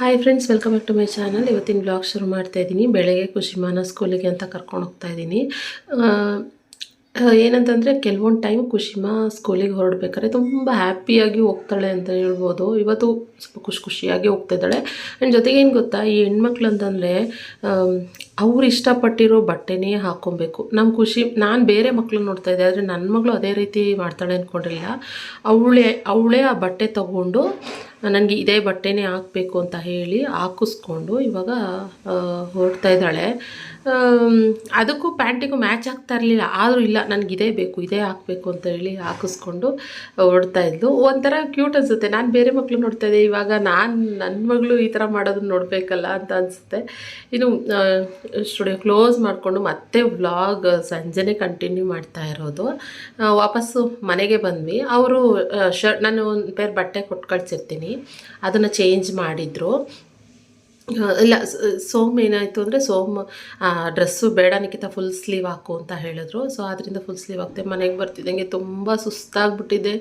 Hi friends welcome back to my channel ಇವತ್ತಿನ blog ಶುರು ಮಾಡ್ತಾ ಇದ್ದೀನಿ. ಬೆಳಗ್ಗೆ ಖುಷಿಮಾನ ಸ್ಕೂಲಿಗೆ ಅಂತ ಕರ್ಕೊಂಡು ಹೋಗ್ತಾ ಇದ್ದೀನಿ. ಏನಂತಂದರೆ ಕೆಲವೊಂದು ಟೈಮ್ ಖುಷಿಮಾ ಸ್ಕೂಲಿಗೆ ಹೊರಡ್ಬೇಕಾದ್ರೆ ತುಂಬ ಹ್ಯಾಪಿಯಾಗಿ ಹೋಗ್ತಾಳೆ ಅಂತ ಹೇಳ್ಬೋದು. ಇವತ್ತು ಸ್ವಲ್ಪ ಖುಷಿ ಖುಷಿಯಾಗಿ ಹೋಗ್ತಾ ಇದ್ದಾಳೆ. ಆ್ಯಂಡ್ ಜೊತೆಗೆ ಏನು ಗೊತ್ತಾ, ಈ ಹೆಣ್ಮಕ್ಳು ಅಂತಂದರೆ ಅವ್ರು ಇಷ್ಟಪಟ್ಟಿರೋ ಬಟ್ಟೆನೇ ಹಾಕ್ಕೊಬೇಕು ನಮ್ಮ ಖುಷಿ ನಾನು ಬೇರೆ ಮಕ್ಕಳು ನೋಡ್ತಾ ಇದ್ದೆ, ಆದರೆ ನನ್ನ ಮಗಳು ಅದೇ ರೀತಿ ಮಾಡ್ತಾಳೆ ಅಂದ್ಕೊಂಡಿಲ್ಲ ಅವಳೇ ಅವಳೇ ಆ ಬಟ್ಟೆ ತಗೊಂಡು ನನಗೆ ಇದೇ ಬಟ್ಟೆನೇ ಹಾಕಬೇಕು ಅಂತ ಹೇಳಿ ಹಾಕಿಸ್ಕೊಂಡು ಇವಾಗ ಹೊರಡ್ತಾ ಇದ್ದಾಳೆ. ಅದಕ್ಕೂ ಪ್ಯಾಂಟಿಗೂ ಮ್ಯಾಚ್ ಆಗ್ತಾ ಇರಲಿಲ್ಲ. ಆದರೂ ಇಲ್ಲ, ನನಗೆ ಇದೇ ಬೇಕು, ಇದೇ ಹಾಕಬೇಕು ಅಂತ ಹೇಳಿ ಹಾಕಿಸ್ಕೊಂಡು ಹೊರಡ್ತಾ ಇದ್ಲು. ಒಂಥರ ಕ್ಯೂಟ್ ಅನಿಸುತ್ತೆ. ನಾನು ಬೇರೆ ಮಕ್ಕಳು ನೋಡ್ತಾ ಇದ್ದೆ. ಇವಾಗ ನಾನು ನನ್ನ ಮಗಳು ಈ ಥರ ಮಾಡೋದನ್ನ ನೋಡಬೇಕಲ್ಲ ಅಂತ ಅನಿಸುತ್ತೆ. ಇನ್ನು ಸ್ಟುಡಿಯೋ ಕ್ಲೋಸ್ ಮಾಡಿಕೊಂಡು ಮತ್ತೆ ವ್ಲಾಗ್ ಸಂಜೆನೇ ಕಂಟಿನ್ಯೂ ಮಾಡ್ತಾ ಇರೋದು. ವಾಪಸ್ಸು ಮನೆಗೆ ಬಂದ್ವಿ. ಅವರು ಶರ್ಟ್, ನಾನು ಒಂದು ಪೇರ್ ಬಟ್ಟೆ ಕೊಟ್ಟು ಕಳಿಸಿರ್ತೀನಿ. ಅದನ್ನು ಚೇಂಜ್ ಮಾಡಿದರು. ಇಲ್ಲ ಸೋಮ್ ಏನಾಯಿತು ಅಂದರೆ ಸೋಮ್ ಡ್ರೆಸ್ಸು ಬೇಡ ನಿಖಿತ ಫುಲ್ ಸ್ಲೀವ್ ಹಾಕು ಅಂತ ಹೇಳಿದ್ರು. ಸೊ ಅದರಿಂದ ಫುಲ್ ಸ್ಲೀವ್ ಹಾಕ್ತೆ ಮನೆಗೆ ಬರ್ತಿದ್ದಂಗೆ ತುಂಬ ಸುಸ್ತಾಗ್ಬಿಟ್ಟಿದೆ.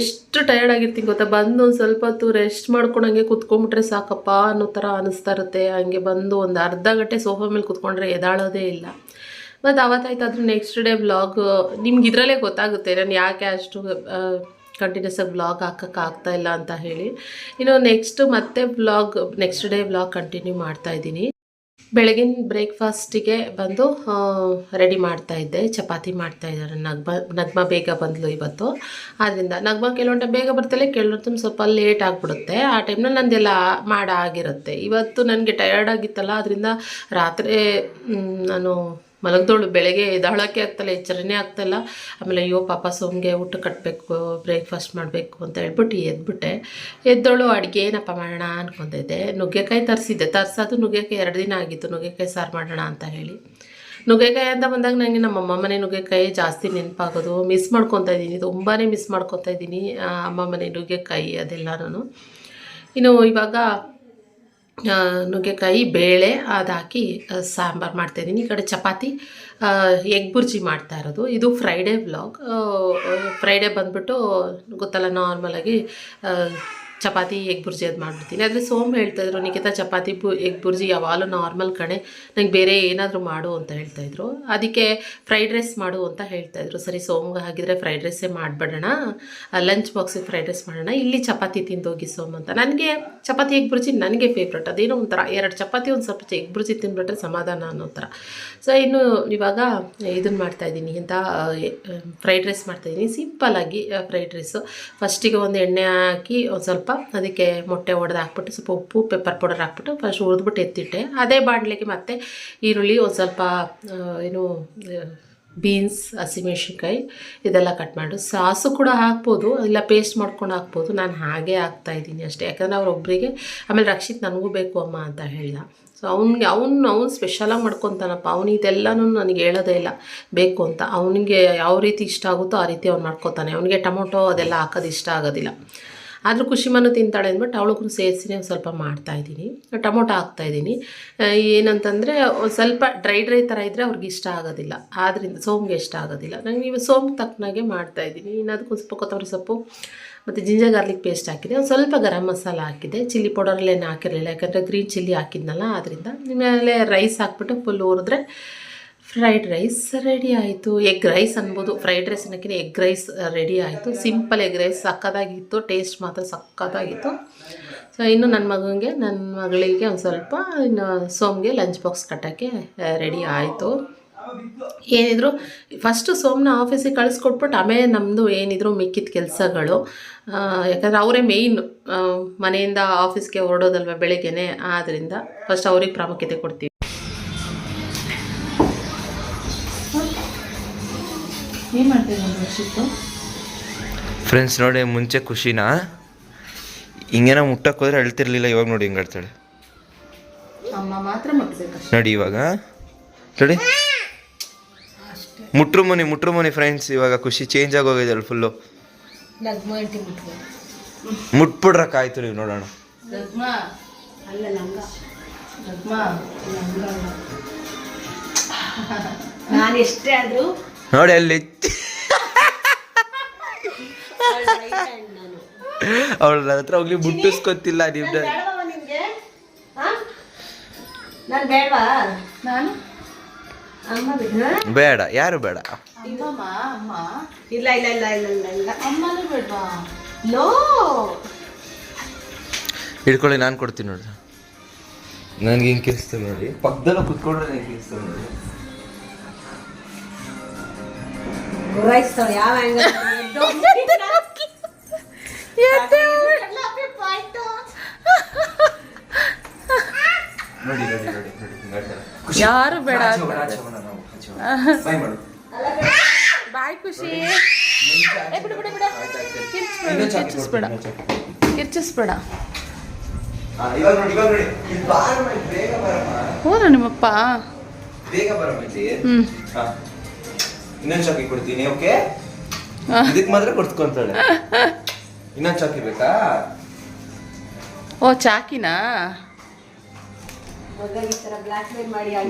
ಎಷ್ಟು ಟಯರ್ಡ್ ಆಗಿರ್ತೀನಿ ಗೊತ್ತಾ? ಬಂದು ಒಂದು ಸ್ವಲ್ಪ ಹೊತ್ತು ರೆಸ್ಟ್ ಮಾಡ್ಕೊಂಡಂಗೆ ಕುತ್ಕೊಂಡ್ಬಿಟ್ರೆ ಸಾಕಪ್ಪ ಅನ್ನೋ ಥರ ಅನಿಸ್ತಾ ಇರುತ್ತೆ. ಹಂಗೆ ಬಂದು ಒಂದು ಅರ್ಧ ಗಂಟೆ ಸೋಫಾ ಮೇಲೆ ಕುತ್ಕೊಂಡ್ರೆ ಎದಾಳೋದೇ ಇಲ್ಲ. ಮತ್ತು ಅವತ್ತಾಯ್ತು ನೆಕ್ಸ್ಟ್ ಡೇ ಬ್ಲಾಗ್ ನಿಮ್ಗೆ ಇದರಲ್ಲೇ ಗೊತ್ತಾಗುತ್ತೆ. ನಾನು ಯಾಕೆ ಅಷ್ಟು ಕಂಟಿನ್ಯೂಸ್ ಆಗಿ ವ್ಲಾಗ್ ಹಾಕಕ್ಕೆ ಆಗ್ತಾ ಇಲ್ಲ ಅಂತ ಹೇಳಿ. ಇನ್ನು ನೆಕ್ಸ್ಟ್ ಮತ್ತೆ vlog next day vlog continue ಮಾಡ್ತಾ ಇದ್ದೀನಿ. ಬೆಳಗಿನ ಬ್ರೇಕ್ಫಾಸ್ಟಿಗೆ ಬಂದು ರೆಡಿ ಮಾಡ್ತಾ ಇದ್ದೆ. ಚಪಾತಿ ಮಾಡ್ತಾ ಇದ್ದಾರೆ. ನಗ್ಮ ನಗ್ಮ ಬೇಗ ಬಂದಲು ಇವತ್ತು. ಆದ್ದರಿಂದ ನಗ್ಮ ಕೆಲವೊಂದು ಬೇಗ ಬರ್ತಲೇ ಕೆಲವೊಂದು ಸ್ವಲ್ಪ ಲೇಟ್ ಆಗಿಬಿಡುತ್ತೆ. ಆ ಟೈಮ್ನ ನಂದೆಲ್ಲ ಮಾಡ ಆಗಿರುತ್ತೆ. ಇವತ್ತು ನನಗೆ ಟಯರ್ಡ್ ಆಗಿತ್ತಲ್ಲ ಅದರಿಂದ ರಾತ್ರಿ ನಾನು ಮಲಗ್ದೋಳು ಬೆಳಗ್ಗೆ ಎದ್ದಾಳಕ್ಕೆ ಆಗ್ತಲ್ಲ, ಎಚ್ಚರನೇ ಆಗ್ತಾಯಿಲ್ಲ ಆಮೇಲೆ ಅಯ್ಯೋ ಪಾಪ ಸೋಮ್ಗೆ ಊಟ ಕಟ್ಟಬೇಕು ಬ್ರೇಕ್ಫಾಸ್ಟ್ ಮಾಡಬೇಕು ಅಂತ ಹೇಳ್ಬಿಟ್ಟು ಎದ್ಬಿಟ್ಟೆ. ಎದ್ದೋಳು ಅಡುಗೆ ಏನಪ್ಪ ಮಾಡೋಣ ಅನ್ಕೊಂಡಿದ್ದೆ ನುಗ್ಗೆಕಾಯಿ ತರಿಸಿದ್ದೆ. ತರಿಸೋದು ನುಗ್ಗೆಕಾಯಿ ಎರಡು ದಿನ ಆಗಿತ್ತು. ನುಗ್ಗೆಕಾಯಿ ಸಾರು ಮಾಡೋಣ ಅಂತ ಹೇಳಿ. ನುಗ್ಗೆಕಾಯಿ ಅಂತ ಬಂದಾಗ ನನಗೆ ನಮ್ಮ ಅಮ್ಮ ಮನೆ ನುಗ್ಗೆಕಾಯಿ ಜಾಸ್ತಿ ನೆನಪಾಗೋದು. ಮಿಸ್ ಮಾಡ್ಕೊತಾ ಇದ್ದೀನಿ. ತುಂಬಾ ಮಿಸ್ ಮಾಡ್ಕೊತಾ ಇದ್ದೀನಿ ಅಮ್ಮ ಮನೆ ನುಗ್ಗೆಕಾಯಿ ಅದೆಲ್ಲನೂ ಇನ್ನು ಇವಾಗ ನುಗ್ಗೆಕಾಯಿ, ಬೇಳೆ ಅದು ಹಾಕಿ ಸಾಂಬಾರು ಮಾಡ್ತಾಯಿದ್ದೀನಿ ಈ ಕಡೆ ಚಪಾತಿ ಎಗ್ ಬುರ್ಜಿ ಮಾಡ್ತಾ ಇರೋದು. ಇದು ಫ್ರೈಡೇ ವ್ಲಾಗ್ ಫ್ರೈಡೇ ಬಂದ್ಬಿಟ್ಟು, ಗೊತ್ತಲ್ಲ ನಾರ್ಮಲಾಗಿ ಚಪಾತಿ, ಎಗ್ ಬುರ್ಜಿ ಅದು ಮಾಡ್ಬಿಡ್ತೀನಿ. ಆದರೆ ಸೋಮ್ ಹೇಳ್ತಾಯಿದ್ರು ನಿಖಿತಾ, ಚಪಾತಿ ಬು ಎಗ್ ಬುರ್ಜಿ ಯಾವಾಗಲೂ ನಾರ್ಮಲ್ ಕಣೆ. ನಂಗೆ ಬೇರೆ ಏನಾದರೂ ಮಾಡು ಅಂತ ಹೇಳ್ತಾಯಿದ್ರು ಅದಕ್ಕೆ ಫ್ರೈಡ್ ರೈಸ್ ಮಾಡು ಅಂತ ಹೇಳ್ತಾಯಿದ್ರು ಸರಿ, ಸೋಮ್ಗೆ ಹಾಕಿದರೆ ಫ್ರೈಡ್ ರೈಸೇ ಮಾಡಿಬಿಡೋಣ. ಲಂಚ್ ಬಾಕ್ಸಿಗೆ ಫ್ರೈಡ್ ರೈಸ್ ಮಾಡೋಣ. ಇಲ್ಲಿ ಚಪಾತಿ ತಿಂದೋಗಿ ಸೋಮ್ ಅಂತ. ನನಗೆ ಚಪಾತಿ, ಎಗ್ ಬುರ್ಜಿ ನನಗೆ ಫೇವ್ರೆಟ್. ಅದೇನೋ ಒಂಥರ, ಎರಡು ಚಪಾತಿ, ಒಂದು ಸ್ವಲ್ಪ ಎಗ್ ಬುರ್ಜಿ ತಿಂದ್ಬಿಟ್ರೆ ಸಮಾಧಾನ ಅನ್ನೋ ಥರ ಸೊ, ಇನ್ನು ಇವಾಗ ಇದನ್ನು ಮಾಡ್ತಾಯಿದ್ದೀನಿ ಅಂತ ಫ್ರೈಡ್ ರೈಸ್ ಮಾಡ್ತಾಯಿದ್ದೀನಿ ಸಿಂಪಲ್ಲಾಗಿ ಫ್ರೈಡ್ ರೈಸು. ಫಸ್ಟಿಗೆ ಒಂದು ಎಣ್ಣೆ ಹಾಕಿ ಒಂದು ಸ್ವಲ್ಪ ಅದಕ್ಕೆ ಮೊಟ್ಟೆ ಒಡೆದು ಹಾಕ್ಬಿಟ್ಟು, ಸ್ವಲ್ಪ ಉಪ್ಪು ಪೆಪ್ಪರ್ ಪೌಡರ್ ಹಾಕ್ಬಿಟ್ಟು ಫಸ್ಟ್ ಹುರಿದ್ಬಿಟ್ಟು ಎತ್ತಿಟ್ಟೆ. ಅದೇ ಬಾಣಲೆಗೆ ಮತ್ತೆ ಈರುಳ್ಳಿ ಒಂದು ಸ್ವಲ್ಪ ಏನು ಬೀನ್ಸ್ ಹಸಿಮೆಣ್ಸಿನ್ಕಾಯಿ ಇದೆಲ್ಲ ಕಟ್ ಮಾಡು. ಸಾಸು ಕೂಡ ಹಾಕ್ಬೋದು, ಇಲ್ಲ ಪೇಸ್ಟ್ ಮಾಡ್ಕೊಂಡು ಹಾಕ್ಬೋದು. ನಾನು ಹಾಗೆ ಹಾಕ್ತಾ ಇದ್ದೀನಿ ಅಷ್ಟೇ. ಯಾಕಂದರೆ ಅವ್ರೊಬ್ಬರಿಗೆ ಆಮೇಲೆ ರಕ್ಷಿತ್ ನನಗೂ ಬೇಕು ಅಮ್ಮ ಅಂತ ಹೇಳಿದ. ಸೊ ಅವ್ನಿಗೆ, ಅವ್ನು ಅವ್ನು ಸ್ಪೆಷಲಾಗಿ ಮಾಡ್ಕೊತಾನಪ್ಪ. ಅವ್ನು ಇದೆಲ್ಲನೂ ನನಗೆ ಹೇಳೋದೇ ಇಲ್ಲ. ಬೇಕು ಅಂತ. ಅವನಿಗೆ ಯಾವ ರೀತಿ ಇಷ್ಟ ಆಗುತ್ತೋ ಆ ರೀತಿ ಅವ್ನು ಮಾಡ್ಕೊತಾನೆ. ಅವನಿಗೆ ಟೊಮೊಟೊ ಅದೆಲ್ಲ ಹಾಕೋದು ಇಷ್ಟ ಆಗೋದಿಲ್ಲ. ಆದರೂ ಖುಷಿಮನು ತಿಂತಾಳೆ ಅಂದ್ಬಿಟ್ಟು ಅವಳಿಗೂ ಸೇರಿಸಿ ಒಂದು ಸ್ವಲ್ಪ ಮಾಡ್ತಾಯಿದ್ದೀನಿ ಟೊಮೊಟೊ ಹಾಕ್ತಾಯಿದ್ದೀನಿ ಏನಂತಂದರೆ ಒಂದು ಸ್ವಲ್ಪ ಡ್ರೈ ಡ್ರೈ ಥರ ಇದ್ದರೆ ಅವ್ರಿಗೆ ಇಷ್ಟ ಆಗೋದಿಲ್ಲ. ಆದ್ದರಿಂದ ಸೋಮ್ಗೆ ಇಷ್ಟ ಆಗೋದಿಲ್ಲ. ನಂಗೆ ನೀವು ಸೋಮ್ಗೆ ತಕ್ಕನಾಗೆ ಮಾಡ್ತಾಯಿದ್ದೀನಿ ಇನ್ನು ಅದಕ್ಕೊಂದು ಸ್ವಲ್ಪ ಕೊತ್ತಂಬರಿ ಸೊಪ್ಪು ಮತ್ತು ಜಿಂಜರ್ ಗಾರ್ಲಿಕ್ ಪೇಸ್ಟ್ ಹಾಕಿದೆ. ಒಂದು ಸ್ವಲ್ಪ ಗರಂ ಮಸಾಲ ಹಾಕಿದೆ. ಚಿಲ್ಲಿ ಪೌಡರಲ್ಲೇನು ಹಾಕಿರಲಿಲ್ಲ. ಯಾಕಂದರೆ ಗ್ರೀನ್ ಚಿಲ್ಲಿ ಹಾಕಿದ್ನಲ್ಲ ಅದರಿಂದ ಮೇಲೆ ರೈಸ್ ಹಾಕ್ಬಿಟ್ಟು ಫುಲ್ ಹುರಿದ್ರೆ ಫ್ರೈಡ್ ರೈಸ್ ರೆಡಿ ಆಯಿತು. ಎಗ್ ರೈಸ್ ಅನ್ಬೋದು. ಫ್ರೈಡ್ ರೈಸ್ ಅನ್ನೋಕ್ಕಿಂತ ಎಗ್ ರೈಸ್ ರೆಡಿ ಆಯಿತು. ಸಿಂಪಲ್ ಎಗ್ ರೈಸ್ ಸಕ್ಕದಾಗಿತ್ತು. ಟೇಸ್ಟ್ ಮಾತ್ರ ಸಕ್ಕದಾಗಿತ್ತು. ಸೊ ಇನ್ನು ನನ್ನ ಮಗನಿಗೆ ನನ್ನ ಮಗಳಿಗೆ ಒಂದು ಸ್ವಲ್ಪ, ಇನ್ನು ಸೋಮ್ಗೆ ಲಂಚ್ ಬಾಕ್ಸ್ ಕಟ್ಟೋಕ್ಕೆ ರೆಡಿ ಆಯಿತು. ಏನಿದ್ರು ಫಸ್ಟು ಸೋಮ್ನ ಆಫೀಸಿಗೆ ಕಳಿಸ್ಕೊಟ್ಬಿಟ್ಟು ಆಮೇಲೆ ನಮ್ಮದು ಏನಿದ್ರು ಮಿಕ್ಕಿದ ಕೆಲಸಗಳು. ಯಾಕಂದರೆ ಅವರೇ ಮೇಯ್ನ್ ಮನೆಯಿಂದ ಆಫೀಸ್ಗೆ ಹೊರಡೋದಲ್ವ ಬೆಳಗ್ಗೆನೆ. ಆದ್ದರಿಂದ ಫಸ್ಟ್ ಅವ್ರಿಗೆ ಪ್ರಾಮುಖ್ಯತೆ ಕೊಡ್ತೀವಿ. ಏನು ಮಾಡ್ತಿದ್ದೀನಿ ರಕ್ಷಿತ್ತು ಫ್ರೆಂಡ್ಸ್ ನೋಡಿ ಮುಂಚೆ ಖುಷಿನಾ? ಹಿಂಗೇನೋ ಮುಟ್ಟಕ್ಕೆ ಹೋದ್ರೆ ಅಳ್ತಿರ್ಲಿಲ್ಲ ಇವಾಗ ನೋಡಿ ಹಿಂಗೆ ಅಳ್ತಾಳೆ. ಅಮ್ಮ ಮಾತ್ರ ಮುಟ್ಬೇಕಷ್ಟೆ. ನೋಡಿ ಇವಾಗ. ನೋಡಿ. ಮುಟ್ರು ಮನಿ ಮುಟ್ರು ಮನಿ ಫ್ರೆಂಡ್ಸ್ ಇವಾಗ ಖುಷಿ ಚೇಂಜ್ ಆಗೋಗಿದಳು ಫುಲ್ಲು ನಗ್ಮ ಮುಟ್ಬಿಡ್ರಕ್ಕಾಯ್ತು ನೀವು ನೋಡೋಣ. ನಗ್ಮ. ಅಲ್ಲ ಲಂಗ. ನಗ್ಮ. ಲಂಗ. ನಾನು ಎಷ್ಟೇ ಆದ್ರೂ ನೋಡಿ ಅಲ್ಲಿ. ಅವಳು ನನ್ನ ಹತ್ರ ಹೋಗ್ಲಿ ಮುಟ್ಟಿಸ್ಕೊತಿಲ್ಲ ನಿಮ್ದು ಬೇಡವಾ ನಿಮ್ಗೆ ನಾನು ಬೇಡವಾ? ನಾನು? ಅಮ್ಮ ಬಿಡ. ಬೇಡ ಯಾರು ಬೇಡ? ಇಟ್ಕೊಳ್ಳಿ ಅಮ್ಮ. ಇಲ್ಲ ಇಲ್ಲ ಇಲ್ಲ ಇಲ್ಲ ಅಮ್ಮನೂ ಹಿಡ್ಕೊಳ್ಳಿ ನಾನು ಕೊಡ್ತೀನಿ ನೋಡಿ. ನನಗೆ ಹಿಂಗೆ ಕೇಳಿಸ್ತೇನೆ ನೋಡಿ. ಪಕ್ಕದಲ್ಲ ಕುತ್ಕೊಂಡ್ರೆ ನನಗೆ ಕಿರಿಸ್ತೇವೆ ನೋಡಿ. ಬಿಡು ಯಾವ ಆಯ್ತು. ಕಿರ್ಚ್ಬೇಡ ಇನ್ನೊಂದ್ ಚಾಕಿ ಕಿರ್ಚಿಸ್ಬೇಡ. ಕಿರ್ಚಿಸ್ಬೇಡ. ಹೋದ ನಿಮ್ಮಪ್ಪ? ಬೇಗ ಬರಮ್ಮ ಇಲ್ಲಿ. ಹ್ಮ್. ಹಾ. ಇನ್ನೊಂದ್ ಚಾಕಿ ಕೊಡ್ತೀನಿ ಓಕೆ ಹಾ. ಇದಕ್ ಮಾತ್ರ ಕೊಡ್ತ್ಕೊಂತಾಳೆ ಇನ್ನೊಂದ್ ಚಾಕಿ ಬೇಕಾ ಓ ಚಾಕಿನಾ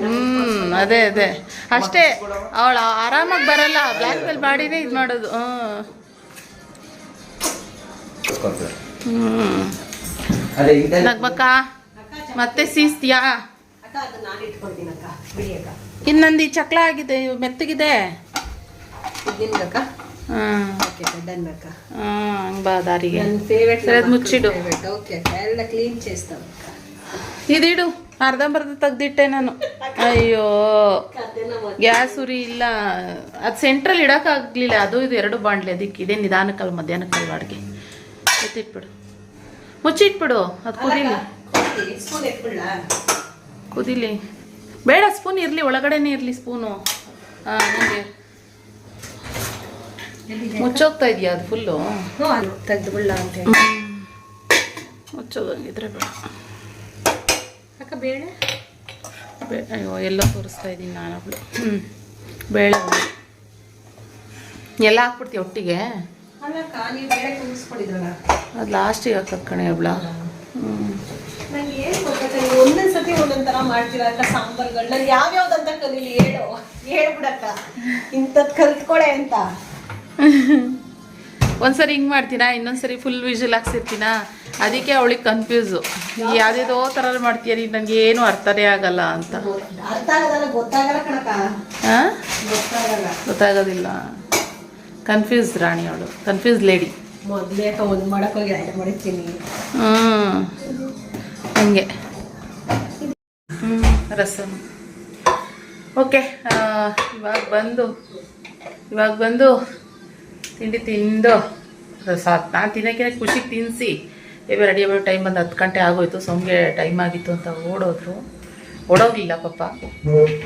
ಹ್ಮ್ ಅದೇ ಅದೇ ಅಷ್ಟೇ ಅವಳು ಆರಾಮಾಗಿ ಬರಲ್ಲ ಬ್ಲ್ಯಾಕ್ ಮೇಲ್ ಮಾಡಿನೇ ಇದು ಮಾಡೋದು ಹ್ಮ್ ನಗ್ಮಕ್ಕ ಮತ್ತೆ ಸೀಸ್ತಿಯಾ ಇನ್ನೊಂದು ಈ ಚಕ್ಲ ಆಗಿದೆ ಮೆತ್ತಗಿದೆ ನಿಮ್ಗಕ್ಕ ಹ್ಮ್ ಓಕೆ ಡನ್ ಅಕ್ಕ ಹ್ಮ್ ಹಂಗ್ ಬಾ ದಾರಿಗೆ ನನ್ನ ಫೇವ್ರೆಟ್ ಸರಿ, ಅದ್ ಮುಚ್ಚಿಡು. ಓಕೆ ಅಕ್ಕ ಎಲ್ಲ ಕ್ಲೀನ್ చేస్తాం ಅಕ್ಕ ಇದಿಡು ಅರ್ಧಂಬರ್ಧ ತೆಗ್ದಿಟ್ಟೆ ನಾನು ಅಯ್ಯೋ ಅದನ್ನ ಗ್ಯಾಸ್ ಉರಿ ಇಲ್ಲ ಅದು ಸೆಂಟ್ರಲ್ ಇಡೋಕ್ಕಾಗಲಿಲ್ಲ ಅದು ಇದು ಎರಡು ಬಾಂಡ್ಲಿ ಅದಕ್ಕೆ ಇದೇ ನಿಧಾನಕ್ಕಲ್ಲ ಮಧ್ಯಾಹ್ನಕ್ಕಲ್ಲ ಅಡುಗೆ ಎತ್ತಿಟ್ಬಿಡು ಮುಚ್ಚಿಟ್ಬಿಡು ಅದು ಕುದೀಲಿ ಸ್ಪೂನ್ ಎತ್ಬಿಡ್ಲಾ ಕುದೀಲಿ ಬೇಡ ಸ್ಪೂನ್ ಇರಲಿ ಒಳಗಡೆನೇ ಇರಲಿ ಸ್ಪೂನು ಹಾಂ ಹಂಗೆ ಮುಚ್ಚೋಗ್ತಾ ಇದೆಯಾ ಅದು ಫುಲ್ಲು ತೆಗ್ದು ಬಿಡ್ಲಾ ಅಂತ ಹೇಳಿ. ಮುಚ್ಚೋದಂಗಿದ್ರೆ ಬೇಡ. ಅಕ್ಕ ಬೇಳೆ? ಅಯ್ಯೋ ಎಲ್ಲ ತೋರಿಸ್ತಾ ಇದ್ದೀನಿ ನಾನು ಹ್ಞೂ ಬೇಳೆ. ಎಲ್ಲ ಹಾಕ್ಬಿಡ್ತೀವಿ ಒಟ್ಟಿಗೆ? ಅದು ಲಾಸ್ಟಿಗೆ ಹಾಕೋದು ಕಣೆ ಅವಳ? ಹ್ಞೂ ನಂಗೆ ಏನು ಗೊತ್ತಾಗ್ತದೆ ಒಂದೊಂದ್ ಸತಿ ಒಂದೊಂದು ತರ ಮಾಡ್ತೀರ ಅಕ್ಕ ಸಾಂಬಾರ್ಗಳು? ನಾನು ಯಾವ್ಯಾವ್ದಂತ ಕಲೀಲಿ ಹೇಳು. ಹೇಳ್ಬಿಡಕ್ಕ ಇಂಥದ್ದು ಕಲ್ತ್ಕೊಳೆ ಅಂತ. ಒಂದ್ಸರಿ ಹಿಂಗೆ ಮಾಡ್ತೀನಾ ಇನ್ನೊಂದ್ಸರಿ ಫುಲ್ ವಿಜುವಲ್ ಹಾಕ್ಸಿರ್ತೀನಾ? ಅದಕ್ಕೆ ಅವಳಿಗೆ ಕನ್ಫ್ಯೂಸು ಯಾವುದೇದೋ ಥರ ಮಾಡ್ತೀಯ ನೀನು ನನಗೆ ಏನು ಅರ್ಥನೇ ಆಗಲ್ಲ ಅಂತ. ಗೊತ್ತಾಗೋದಿಲ್ಲ. ಕನ್ಫ್ಯೂಸ್ ರಾಣಿ ಅವಳು ಕನ್ಫ್ಯೂಸ್ ಲೇಡಿ ಹ್ಞೂ ಹಂಗೆ ಹ್ಞೂ ರಸಮ್ ಓಕೆ ಇವಾಗ ಬಂದು ಇವಾಗ ಬಂದು ತಿಂಡಿ ತಿಂದು ಸಾಕು. ನಾನು ತಿನ್ನೋಕ್ಕಿನ ಖುಷಿಗೆ ತಿನ್ನಿಸಿ ಬೇಬಿ ರೆಡಿ ಆಗೋ ಟೈಮ್ ಬಂದು ಹತ್ತು ಗಂಟೆ ಆಗೋಯ್ತು ಸೊಂಗೆ ಟೈಮ್ ಆಗಿತ್ತು ಅಂತ ಓಡೋದ್ರು. ಓಡೋಗ್ಲಿಲ್ಲ ಪಾಪ.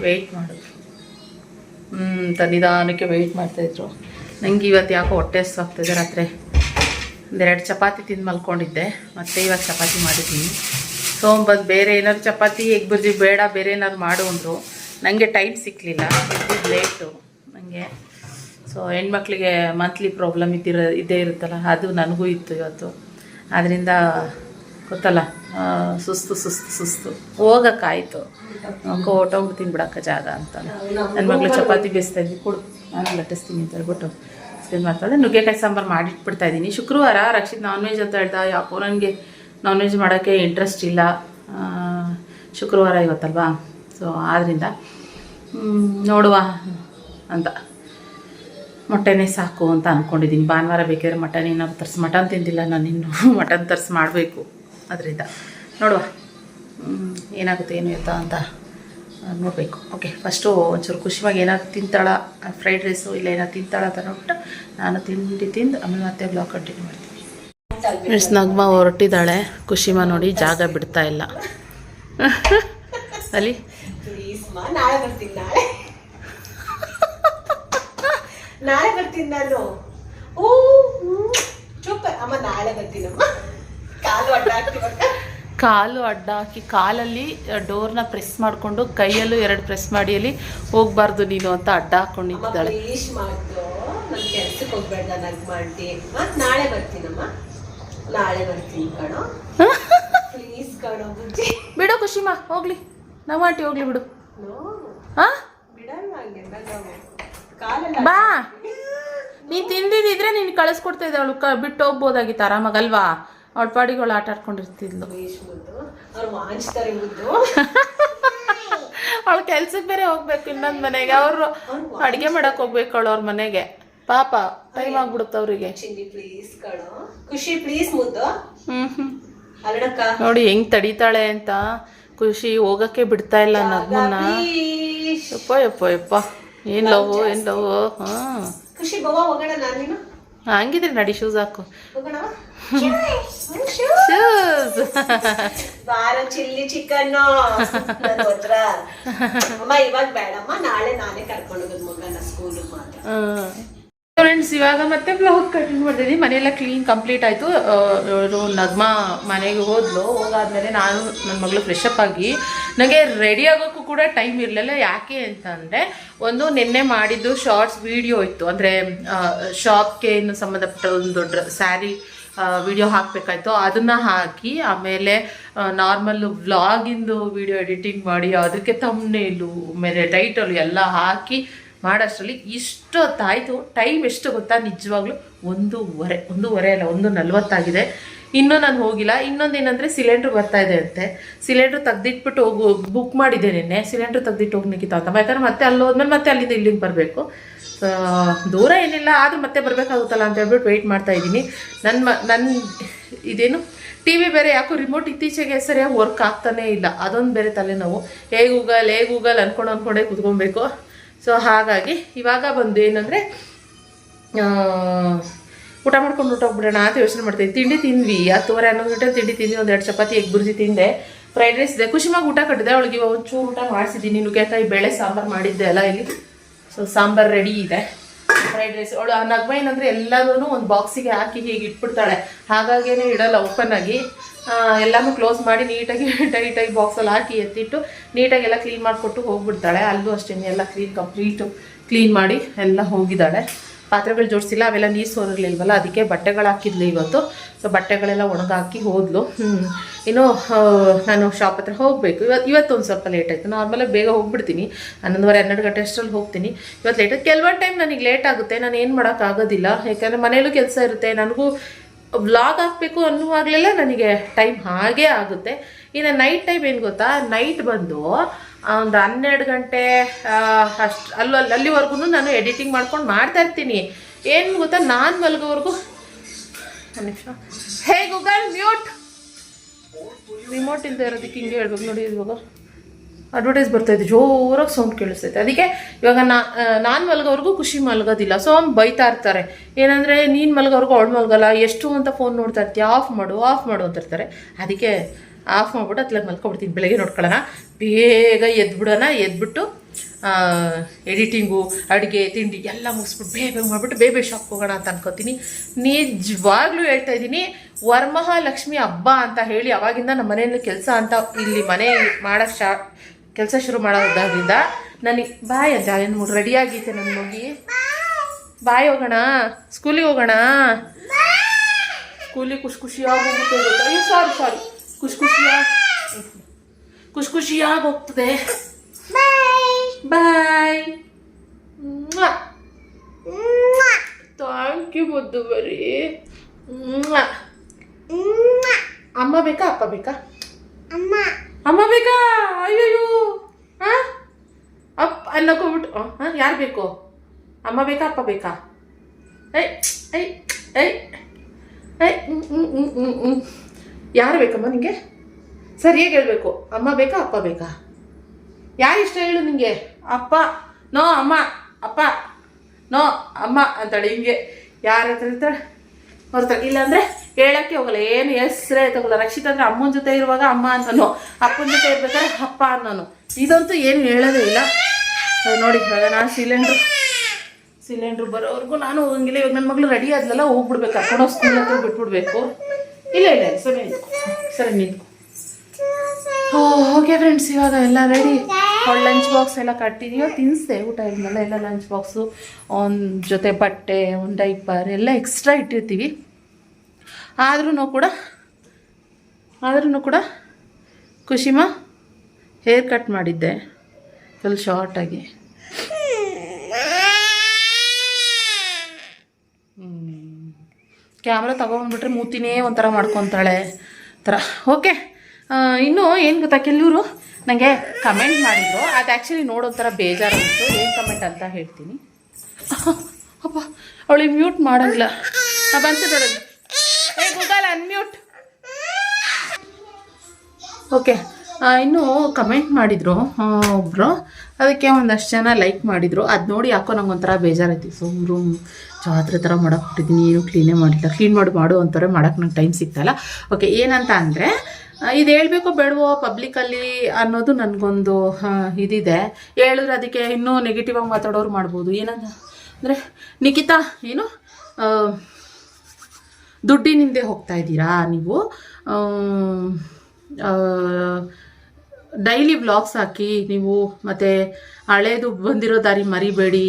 ವೆಯ್ಟ್ ಮಾಡಿದ್ರು. ಹ್ಞೂ ಅಂತ ನಿಧಾನಕ್ಕೆ ವೆಯ್ಟ್ ಮಾಡ್ತಾಯಿದ್ರು ನನಗೆ ಇವತ್ತು ಯಾಕೋ ಹೊಟ್ಟೆ ಹಸ್ವಾಗ್ತಿದೆ ರಾತ್ರಿ. ಒಂದೆರಡು ಚಪಾತಿ ತಿಂದು ಮಲ್ಕೊಂಡಿದ್ದೆ. ಮತ್ತೆ ಇವಾಗ ಚಪಾತಿ ಮಾಡಿದ್ದೀನಿ. ಸೋಮ್ ಬಂದು ಬೇರೆ ಏನಾದ್ರು ಚಪಾತಿ, ಎಗ್ ಬುರ್ಜಿ ಬೇಡ, ಬೇರೆ ಏನಾದ್ರು ಮಾಡು ಅಂದರು. ನನಗೆ ಟೈಮ್ ಸಿಕ್ಕಲಿಲ್ಲ ಲೇಟು ನನಗೆ ಸೊ ಹೆಣ್ಮಕ್ಳಿಗೆ ಮಂತ್ಲಿ ಪ್ರಾಬ್ಲಮ್ ಇದ್ದಿರ, ಇದ್ದೇ ಇರುತ್ತಲ್ಲ, ಅದು ನನಗೂ ಇತ್ತು ಇವತ್ತು. ಆದ್ದರಿಂದ ಗೊತ್ತಲ್ಲ ಸುಸ್ತು ಸುಸ್ತು ಸುಸ್ತು. ಹೋಗೋಕ್ಕಾಯಿತು. ಹೊಟ್ಟೋಗ್ಬಿಡ್ತೀನಿ ಬಿಡಕ್ಕ ಜಾಗ ಅಂತ. ನನ್ನ ಮಗಳು ಚಪಾತಿ ಬೇಯಿಸ್ತಾ ಇದ್ವಿ. ಕೊಡು. ನಾನು ಲಟ್ಟಿಸ್ತೀನಿ ಅಂತ ಹೇಳ್ಬಿಟ್ಟು ಮಾಡ್ತಾರೆ ಮಾಡ್ತಾಳೆ ನುಗ್ಗೆಕಾಯಿ ಸಾಂಬಾರು ಮಾಡಿಟ್ಬಿಡ್ತಾ ಇದ್ದೀನಿ. ಶುಕ್ರವಾರ ರಕ್ಷಿತ್ ನಾನ್ ವೆಜ್ ಅಂತ ಹೇಳ್ದ. ಯಾಕೋ ನನಗೆ ನಾನ್ ವೆಜ್ ಮಾಡೋಕ್ಕೆ ಇಂಟ್ರೆಸ್ಟ್ ಇಲ್ಲ. ಶುಕ್ರವಾರ ಇವತ್ತಲ್ವಾ? ಸೊ ಆದ್ದರಿಂದ ನೋಡುವ ಅಂತ. ಮೊಟ್ಟೆನೇ ಸಾಕು ಅಂತ ಅಂದ್ಕೊಂಡಿದ್ದೀನಿ ಭಾನುವಾರ ಬೇಕಾದ್ರೆ ಮಟನ್ ಏನಾದ್ರು ತರಿಸಿ. ಮಟನ್ ತಿಂದಿಲ್ಲ ನಾನು ಇನ್ನು. ಮಟನ್ ತರಿಸಿ ಮಾಡಬೇಕು ಅದರಿಂದ. ನೋಡುವ. ಏನಾಗುತ್ತೆ, ಏನು ಇರ್ತ ಅಂತ ನೋಡಬೇಕು. ಓಕೆ ಫಸ್ಟು ಒಂಚೂರು ಖುಷಿಯಾಗಿ ಏನಾದ್ರು ತಿಂತಾಳ ಫ್ರೈಡ್ ರೈಸು ಇಲ್ಲ ಏನಾದ್ರು ತಿಂತಾಳ ಅಂತ ನೋಡ್ಬಿಟ್ಟು ನಾನು ತಿಂಡಿ ತಿಂದು ಆಮೇಲೆ ಮತ್ತೆ ಬ್ಲಾಗ್ ಕಂಟಿನ್ಯೂ ಮಾಡ್ತೀನಿ. ಫ್ರೆಂಡ್ಸ್ ನಗ್ಮ ಹೊರಟಿದ್ದಾಳೆ. ಖುಷಿಮ ನೋಡಿ, ಜಾಗ ಬಿಡ್ತಾ ಇಲ್ಲ. ಅಲ್ಲಿ ಪ್ಲೀಸ್ ಮಾ ನಾಳೆ ಬರ್ತೀನಿ ನಾನು. ಓ ಚುಪ್ಪ. ಅಮ್ಮ ನಾಳೆ ಬರ್ತೀನಮ್ಮ ಕಾಲು ಅಡ್ಡ ಕಾಲು ಅಡ್ಡ ಹಾಕಿ ಕಾಲಲ್ಲಿ ಡೋರ್ನ ಪ್ರೆಸ್ ಮಾಡಿಕೊಂಡು ಕೈಯಲ್ಲೂ ಎರಡು ಪ್ರೆಸ್ ಮಾಡಿ ಅಲ್ಲಿ ಹೋಗ್ಬಾರ್ದು ನೀನು ಅಂತ ಅಡ್ಡ ಹಾಕೊಂಡಿದ್ದಾಳೆ. ಪ್ಲೀಸ್ ಮಾಡ್ದು ನನ್ ಕೆಲ್ಸಕ್ಕೆ ಹೋಗ್ಬೇಡ ನಗ್ ಮಾಡಿ ನಾಳೆ ಬರ್ತೀನಮ್ಮ ನಾಳೆ ಬರ್ತೀನಿ ಕಣೋ. ಪ್ಲೀಸ್ ಕಣೋ ಬುಜ್ಜಿ. ಬಿಡು ಖುಷಿಮಾ ಹೋಗ್ಲಿ. ನಮ್ಮ ಆಂಟಿ ಹೋಗ್ಲಿ ಬಿಡು. ಹಾಂ ಬಿಡಲ್ಲ ಹಂಗೆಲ್ಲ ನಾವು. ಬಾ. ನೀ ತಿಂದಿದ್ರೆ ನೀನು ಕಳಿಸ್ಕೊಡ್ತಾ ಇದ್ದೆ ಅವಳು ಕ ಬಿಟ್ಟು ಹೋಗ್ಬೋದಾಗಿತ್ತು ಆರಾಮಾಗಲ್ವಾ? ಅವಳ ಪಾಡಿಗಳು ಆಟ ಆಡ್ಕೊಂಡಿರ್ತಿದ್ಲು. ಅವಳು ಕೆಲ್ಸಕ್ಕೆ ಬೇರೆ ಹೋಗ್ಬೇಕು ಇನ್ನೊಂದ್ ಮನೆಗೆ. ಅವರು ಅಡಿಗೆ ಮಾಡಕ್ ಹೋಗ್ಬೇಕು ಅವಳು ಅವ್ರ ಮನೆಗೆ. ಪಾಪ ಟೈಮ್ ಆಗ್ಬಿಡುತ್ತೆ ಅವ್ರಿಗೆ. ಖುಷಿ ಪ್ಲೀಸ್ ಮುದ್ದು. ನೋಡಿ ಹೆಂಗ್ ತಡಿತಾಳೆ ಅಂತ ಖುಷಿ ಹೋಗಕ್ಕೆ ಬಿಡ್ತಾ ಇಲ್ಲ ನಗ್ನ ಯಪ್ಪ ಯಪ್ಪ ಯಪ್ಪ. ಏನ್ ಲವ್ ಏನ್ ಲವ್ ಹಾ. ಖುಷಿ ಹೋಗೋಣ ನಾನು? ಹಂಗಿದ್ರೆ ನಡಿ ಶೂಸ್ ಹಾಕು. ಶೂಸ್ ಬಾರ ಚಿಲ್ಲಿ ಚಿಕನ್ ಅಮ್ಮ ಇವಾಗ ಬೇಡಮ್ಮ ನಾಳೆ ನಾನೇ ಕರ್ಕೊಂಡು ಹೋಗೋದು ಮಗನ ಸ್ಕೂಲ್ ಮಾತ್ರ. ಫ್ರೆಂಡ್ಸ್ ಇವಾಗ ಮತ್ತೆ ಬ್ಲಾಗ್ ಕಟಿಂಗ್ ಮಾಡಿದೀನಿ ಮನೆಯೆಲ್ಲ ಕ್ಲೀನ್ ಕಂಪ್ಲೀಟ್ ಆಯಿತು. ನಗ್ಮಾ ಮನೆಗೆ ಹೋದ್ಲು. ಹೋಗಾದ್ಮೇಲೆ ನಾನು ನನ್ನ ಮಗಳು ಫ್ರೆಶಪ್ ಆಗಿ ನನಗೆ ರೆಡಿ ಆಗೋಕ್ಕೂ ಕೂಡ ಟೈಮ್ ಇರಲಿಲ್ಲ. ಯಾಕೆ ಅಂತಂದರೆ ಒಂದು ನಿನ್ನೆ ಮಾಡಿದ್ದು ಶಾರ್ಟ್ಸ್ ವಿಡಿಯೋ ಇತ್ತು. ಅಂದರೆ ಶಾಪ್ಗೆ ಇನ್ನು ಸಂಬಂಧಪಟ್ಟ ಒಂದು ಡ್ರ ಸ್ಯಾರಿ ವಿಡಿಯೋ ಹಾಕಬೇಕಾಯ್ತು. ಅದನ್ನು ಹಾಕಿ ಆಮೇಲೆ ನಾರ್ಮಲ್ಲು ವ್ಲಾಗಿಂದು ವಿಡಿಯೋ ಎಡಿಟಿಂಗ್ ಮಾಡಿ ಅದಕ್ಕೆ ತಮ್ಮನೇಲು ಆಮೇಲೆ ಟೈಟಲ್ ಎಲ್ಲ ಹಾಕಿ ಮಾಡೋಷ್ಟರಲ್ಲಿ ಇಷ್ಟೊತ್ತಾಯಿತು. ಟೈಮ್ ಎಷ್ಟು ಗೊತ್ತಾ? ನಿಜವಾಗ್ಲೂ ಒಂದೂವರೆ ಒಂದೂವರೆ ಅಲ್ಲ, ಒಂದು ನಲ್ವತ್ತಾಗಿದೆ. ಇನ್ನೂ ನಾನು ಹೋಗಿಲ್ಲ. ಇನ್ನೊಂದೇನೆಂದರೆ ಸಿಲಿಂಡ್ರ್ ಬರ್ತಾ ಇದೆ ಅಂತೆ. ಸಿಲಿಂಡ್ರ್ ತೆಗ್ದಿಟ್ಬಿಟ್ಟು ಹೋಗು ಬುಕ್ ಮಾಡಿದ್ದೆ ನಿನ್ನೆ. ಸಿಲಿಂಡ್ರ್ ತೆಗ್ದಿಟ್ಟು ಹೋಗಿ ನಿಖಿತ ಅಂತ. ಯಾಕಂದ್ರೆ ಮತ್ತೆ ಅಲ್ಲಿ ಹೋದ್ಮೇಲೆ ಮತ್ತೆ ಅಲ್ಲಿಂದ ಇಲ್ಲಿಗೆ ಬರಬೇಕು. ದೂರ ಏನಿಲ್ಲ, ಆದರೂ ಮತ್ತೆ ಬರಬೇಕಾಗುತ್ತಲ್ಲ ಅಂತ ಹೇಳ್ಬಿಟ್ಟು ವೆಯ್ಟ್ ಮಾಡ್ತಾ ಇದ್ದೀನಿ. ನನ್ನ ಮ ನನ್ನ ಇದೇನು? ಟಿ ವಿ ಬೇರೆ ಯಾಕೋ ರಿಮೋಟ್ ಇತ್ತೀಚೆಗೆ ಸರಿಯಾಗಿ ವರ್ಕ್ ಆಗ್ತಾನೇ ಇಲ್ಲ. ಅದೊಂದು ಬೇರೆ ತಲೆನೋವು. ಹೇ ಗೂಗಲ್ ಹೇ ಗೂಗಲ್ ಅಂದ್ಕೊಂಡು ಅಂದ್ಕೊಂಡೇ ಕುತ್ಕೊಬೇಕು. ಸೊ ಹಾಗಾಗಿ ಇವಾಗ ಬಂದು ಏನಂದರೆ ಊಟ ಮಾಡ್ಕೊಂಡು ಊಟ ಹೋಗ್ಬಿಡೋಣ ಅಂತ ಯೋಚನೆ ಮಾಡ್ತೀನಿ ತಿಂಡಿ ತಿಂದ್ವಿ, ಹತ್ತುವರೆ, ಹನ್ನೊಂದು ಗಂಟೆ ತಿಂಡಿ ತಿಂದ್ವಿ ಒಂದು ಎರಡು ಚಪಾತಿ, ಎಗ್ ಬುರ್ಜಿ ತಿಂದೆ. ಫ್ರೈಡ್ ರೈಸ್ ಇದೆ. ಖುಷಿಮಾಗಿ ಊಟ ಕಟ್ಟಿದೆ. ಅವಳಿಗೆ ಒಂಚೂರು ಊಟ ಮಾಡಿಸಿದ್ದೀನಿ. ನುಗ್ಗೆಕಾಯಿ ಬೇಳೆ ಸಾಂಬಾರು ಮಾಡಿದ್ದೆ ಅಲ್ಲ ಇಲ್ಲಿ? ಸೊ ಸಾಂಬಾರು ರೆಡಿ ಇದೆ. ಫ್ರೈಡ್ ರೈಸ್ ಅವಳು, ಆ ನಗ್ಮ ಏನಂದರೆ ಎಲ್ಲದೂ ಒಂದು ಬಾಕ್ಸಿಗೆ ಹಾಕಿ ಹೀಗೆ ಇಟ್ಬಿಡ್ತಾಳೆ. ಹಾಗಾಗೇನೆ ಇಡಲ್ಲ ಓಪನ್ ಆಗಿ. ಎಲ್ಲಾನು ಕ್ಲೋಸ್ ಮಾಡಿ ನೀಟಾಗಿ ಟೈಟಾಗಿ ಬಾಕ್ಸಲ್ಲಿ ಹಾಕಿ ಎತ್ತಿಟ್ಟು ನೀಟಾಗಿ ಎಲ್ಲ ಕ್ಲೀನ್ ಮಾಡಿಕೊಟ್ಟು ಹೋಗ್ಬಿಡ್ತಾಳೆ. ಅಲ್ಲೂ ಅಷ್ಟೇ ಎಲ್ಲ ಕ್ಲೀನ್ ಕಂಪ್ಲೀಟು ಕ್ಲೀನ್ ಮಾಡಿ ಎಲ್ಲ ಹೋಗಿದ್ದಾಳೆ. ಪಾತ್ರೆಗಳು ಜೋಡಿಸಿಲ್ಲ, ಅವೆಲ್ಲ ನೀರು ಸೋರಿರ್ಲಿಲ್ವಲ್ಲ, ಅದಕ್ಕೆ ಬಟ್ಟೆಗಳು ಹಾಕಿದ್ಲು ಇವತ್ತು. ಸೊ ಬಟ್ಟೆಗಳೆಲ್ಲ ಒಣಗಾಕಿ ಹೋದ್ಲು. ಇನ್ನೂ ನಾನು ಶಾಪ್ ಹತ್ರ ಹೋಗಬೇಕು. ಇವತ್ತು ಇವತ್ತೊಂದು ಸ್ವಲ್ಪ ಲೇಟ್ ಆಯಿತು. ನಾರ್ಮಲಾಗಿ ಬೇಗ ಹೋಗ್ಬಿಡ್ತೀನಿ. ಹನ್ನೊಂದುವರೆ, ಹನ್ನೆರಡು ಗಂಟೆ ಅಷ್ಟರಲ್ಲಿ ಹೋಗ್ತೀನಿ. ಇವತ್ತು ಲೇಟ್ ಕೆಲವೊಂದು ಟೈಮ್ ನನಗೆ ಲೇಟ್ ಆಗುತ್ತೆ. ನಾನು ಏನು ಮಾಡೋಕ್ಕಾಗೋದಿಲ್ಲ. ಯಾಕೆಂದರೆ ಮನೆಯಲ್ಲೂ ಕೆಲಸ ಇರುತ್ತೆ. ನನಗೂ ವ್ಲಾಗ್ ಹಾಕಬೇಕು ಅನ್ನುವಾಗಲೆಲ್ಲ ನನಗೆ ಟೈಮ್ ಹಾಗೇ ಆಗುತ್ತೆ. ಇನ್ನು ನೈಟ್ ಟೈಮ್ ಏನು ಗೊತ್ತಾ? ನೈಟ್ ಬಂದು ಒಂದು ಹನ್ನೆರಡು ಗಂಟೆ ಅಷ್ಟು, ಅಲ್ಲೂ, ಅಲ್ಲಿ ಅಲ್ಲಿವರೆಗೂ ನಾನು ಎಡಿಟಿಂಗ್ ಮಾಡ್ಕೊಂಡು ಮಾಡ್ತಾ ಇರ್ತೀನಿ. ಏನು ಗೊತ್ತಾ? ನಾನು ಮಲಗೋವರೆಗೂ. ಒಂದು ನಿಮಿಷ. ಹೇ ಗೂಗಲ್ ಮ್ಯೂಟ್ ರಿಮೋಟ್ ಇಲ್ಲದೆ ಇರೋದಕ್ಕೆ ಹಿಂಗೆ ಹೇಳ್ಬೇಕು ನೋಡಿ ಇವಾಗ. ಅಡ್ವರ್ಟೈಸ್ ಬರ್ತಾ ಇದೆ, ಜೋರಾಗಿ ಸೌಂಡ್ ಕೇಳಿಸ್ತೈತೆ ಅದಕ್ಕೆ ಇವಾಗ ನಾ ನಾನು ಮಲಗೋವರೆಗೂ ಖುಷಿ ಮಲಗೋದಿಲ್ಲ. ಸೊ ಅವ್ನು ಬೈತಾ ಇರ್ತಾರೆ. ಏನಂದರೆ, ನೀನು ಮಲಗೋವರೆಗೂ ಅವಳು ಮಲಗಲ್ಲ, ಎಷ್ಟು ಅಂತ ಫೋನ್ ನೋಡ್ತಾ ಇರ್ತೀಯ ಆಫ್ ಮಾಡು ಆಫ್ ಮಾಡು ಅಂತ ಇರ್ತಾರೆ. ಅದಕ್ಕೆ ಆಫ್ ಮಾಡಿಬಿಟ್ಟು ಅತ್ಲಾಗ ಮಲ್ಕೊಬಿಡ್ತೀನಿ, ಬೆಳಗ್ಗೆ ನೋಡ್ಕೊಳ್ಳೋಣ. ಬೇಗ ಎದ್ಬಿಡೋಣ, ಎದ್ಬಿಟ್ಟು ಎಡಿಟಿಂಗು ಅಡುಗೆ, ತಿಂಡಿ ಎಲ್ಲ ಮುಗಿಸ್ಬಿಟ್ಟು ಬೇಗ ಮಾಡಿಬಿಟ್ಟು ಬೇಬಿ ಶಾಪ್ ಹೋಗೋಣ ಅಂತ ಅನ್ಕೋತೀನಿ. ನಿಜವಾಗ್ಲೂ ಹೇಳ್ತಾ ಇದ್ದೀನಿ, ವರಮಹಾಲಕ್ಷ್ಮಿ ಹಬ್ಬ ಅಂತ ಹೇಳಿ ಅವಾಗಿಂದ ನಮ್ಮ ಮನೆಯಲ್ಲಿ ಕೆಲಸ ಅಂತ ಇಲ್ಲಿ ಮನೆ ಮಾಡೋಕ್ಕೆ ಶಾ ಕೆಲಸ ಶುರು ಮಾಡೋದಾದ್ರಿಂದ ನನಗೆ ಬಾಯ್ ಅಂತ ಏನು ರೆಡಿ ಆಗೈತೆ ನನ್ನ ಮಗಿ. ಬಾಯ್ ಹೋಗೋಣ ಸ್ಕೂಲಿಗೆ ಹೋಗೋಣ. ಸ್ಕೂಲಿಗೆ ಖುಷಿ ಖುಷಿಯಾಗಿ ಹೋಗುತ್ತೆ ಗೊತ್ತಾ? ಅಯ್ಯೋ ಸಾರಿ ಸಾರಿ ಖುಷಿ ಖುಷಿಯಾಗಿ ಖುಷಿ ಖುಷಿಯಾಗಿ ಹೋಗ್ತದೆ ಬಾಯ್ ಥ್ಯಾಂಕ್ ಯು ಮುದ್ದು ಬರೀ ಅಮ್ಮ ಬೇಕಾ ಅಪ್ಪ ಬೇಕಾ? ಅಮ್ಮ. ಬೇಕಾ? ಅಯ್ಯಯ್ಯೋ. ಹಾ ಅಪ್ಪ ಅನ್ನಕೋಬಿಟ್ಟು ಹಾಂ ಯಾರು ಬೇಕು? ಅಮ್ಮ ಬೇಕಾ, ಅಪ್ಪ ಬೇಕಾ? ಐ ಐ ಐ ಐ ಯಾರು ಬೇಕಮ್ಮ ನಿಮಗೆ ಸರಿಯಾಗಿ ಹೇಳಬೇಕು. ಅಮ್ಮ ಬೇಕಾ, ಅಪ್ಪ ಬೇಕಾ? ಯಾರು ಇಷ್ಟ ಹೇಳು ನಿಮಗೆ ಅಪ್ಪ, ನೋ, ಅಮ್ಮ, ಅಪ್ಪ, ನೋ, ಅಮ್ಮ ಅಂತಾಳೆ ಹಿಂಗೆ ಯಾರ ಹತ್ರ ಇರ್ತಾಳೆ ಹೊರ್ತಾಳೆ ಇಲ್ಲಾಂದ್ರೆ ಹೇಳಕ್ಕೆ ಹೋಗಲ್ಲ. ಏನು ಹೆಸ್ರೇ ತಗೊಲ್ಲ ರಕ್ಷಿತ್ ಅಂದ್ರೆ ಅಮ್ಮನ ಜೊತೆ ಇರುವಾಗ ಅಮ್ಮ ಅಂತನು ಅಪ್ಪನ ಜೊತೆ ಇರ್ಬೇಕಾದ್ರೆ ಅಪ್ಪ ಅನ್ನೋನು. ಇದಂತೂ ಏನು ಹೇಳೋದೇ ಇಲ್ಲ. ನೋಡಿ ನಾನು ಸಿಲಿಂಡ್ರು ಸಿಲಿಂಡ್ರು ಬರೋವರೆಗೂ ನಾನು ಹೋಗಂಗಿಲ್ಲ ಇವಾಗ ನನ್ನ ಮಗಳು ರೆಡಿ ಆದ್ಲಲ್ಲ ಹೋಗ್ಬಿಡ್ಬೇಕು. ಕರ್ಕೊಂಡು ಸ್ಕೂಲ್ ಹತ್ರ ಬಿಟ್ಬಿಡ್ಬೇಕು. ಇಲ್ಲ ಇಲ್ಲ ಸರಿ ಸರಿ ನಿಂತು ಓಕೆ ಫ್ರೆಂಡ್ಸ್ ಇವಾಗ ಎಲ್ಲ ರೆಡಿ ಅವಳು ಲಂಚ್ ಬಾಕ್ಸ್ ಎಲ್ಲ ಕಟ್ಟಿದೆಯೋ ತಿನ್ನಿಸ್ದೆ ಊಟ ಇದ್ಮೇಲೆ ಎಲ್ಲ ಲಂಚ್ ಬಾಕ್ಸು ಒಂದು ಜೊತೆ ಬಟ್ಟೆ ಒಂದು ಡೈಪರ್ ಎಲ್ಲ ಎಕ್ಸ್ಟ್ರಾ ಇಟ್ಟಿರ್ತೀವಿ. ಆದ್ರೂ ಕೂಡ ಆದ್ರೂ ಕೂಡ ಖುಷಿಮ ಹೇರ್ ಕಟ್ ಮಾಡಿದ್ದೆ. ಫುಲ್ ಶಾರ್ಟಾಗಿ ಕ್ಯಾಮ್ರಾ ತಗೊಂಡ್ಬಿಟ್ರೆ ಮೂತಿನೇ ಒಂಥರ ಮಾಡ್ಕೊತಾಳೆ. ಥರ. ಓಕೆ ಇನ್ನೂ ಏನು ಗೊತ್ತಾ ಕೆಲವರು ನನಗೆ ಕಮೆಂಟ್ ಮಾಡಿದ್ರು. ಅದು ಆ್ಯಕ್ಚುಲಿ ನೋಡೋಂಥರ ಬೇಜಾರಾಯಿತು. ಏನು ಕಮೆಂಟ್ ಅಂತ ಹೇಳ್ತೀನಿ. ಅಪ್ಪ, ಅವಳಿಗೆ ಮ್ಯೂಟ್ ಮಾಡೋಂಗಿಲ್ಲ. ಬಂತು ನೋಡೋದು ಅನ್ಮ್ಯೂಟ್. ಓಕೆ ಇನ್ನು ಕಮೆಂಟ್ ಮಾಡಿದರು ಒಬ್ಬರು ಅದಕ್ಕೆ ಒಂದಷ್ಟು ಜನ ಲೈಕ್ ಮಾಡಿದರು. ಅದು ನೋಡಿ ಯಾಕೋ ನಂಗೆ ಒಂಥರ ಸೊ ರೂಮ್ ಜಾತ್ರೆ ಥರ ಮಾಡೋಕ್ಬಿಟ್ಟಿದ್ದೀನಿ ಏನು ಕ್ಲೀನೇ ಮಾಡಿಲ್ಲ. ಕ್ಲೀನ್ ಮಾಡಿ, ಮಾಡು ಅಂತಾರೆ ಮಾಡೋಕ್ಕೆ ನಂಗೆ ಟೈಮ್ ಸಿಗ್ತಾಯಿಲ್ಲ ಓಕೆ ಏನಂತ ಅಂದರೆ ಇದು ಹೇಳಬೇಕೋ ಬೇಡವೋ ಪಬ್ಲಿಕಲ್ಲಿ ಅನ್ನೋದು ನನಗೊಂದು ಇದಿದೆ. ಹೇಳಿದ್ರೆ ಅದಕ್ಕೆ ಇನ್ನೂ ನೆಗೆಟಿವಾಗಿ ಮಾತಾಡೋರು ಮಾಡ್ಬೋದು. ಏನಂತ ಅಂದರೆ, ನಿಖಿತಾ, ಏನು ದುಡ್ಡಿನಿಂದೆ ಹೋಗ್ತಾ ಇದ್ದೀರಾ ನೀವು? ಡೈಲಿ ವ್ಲಾಗ್ಸ್ ಹಾಕಿ ನೀವು ಮತ್ತು ಹಳೇದು ಬಂದಿರೋ ದಾರಿ ಮರಿಬೇಡಿ.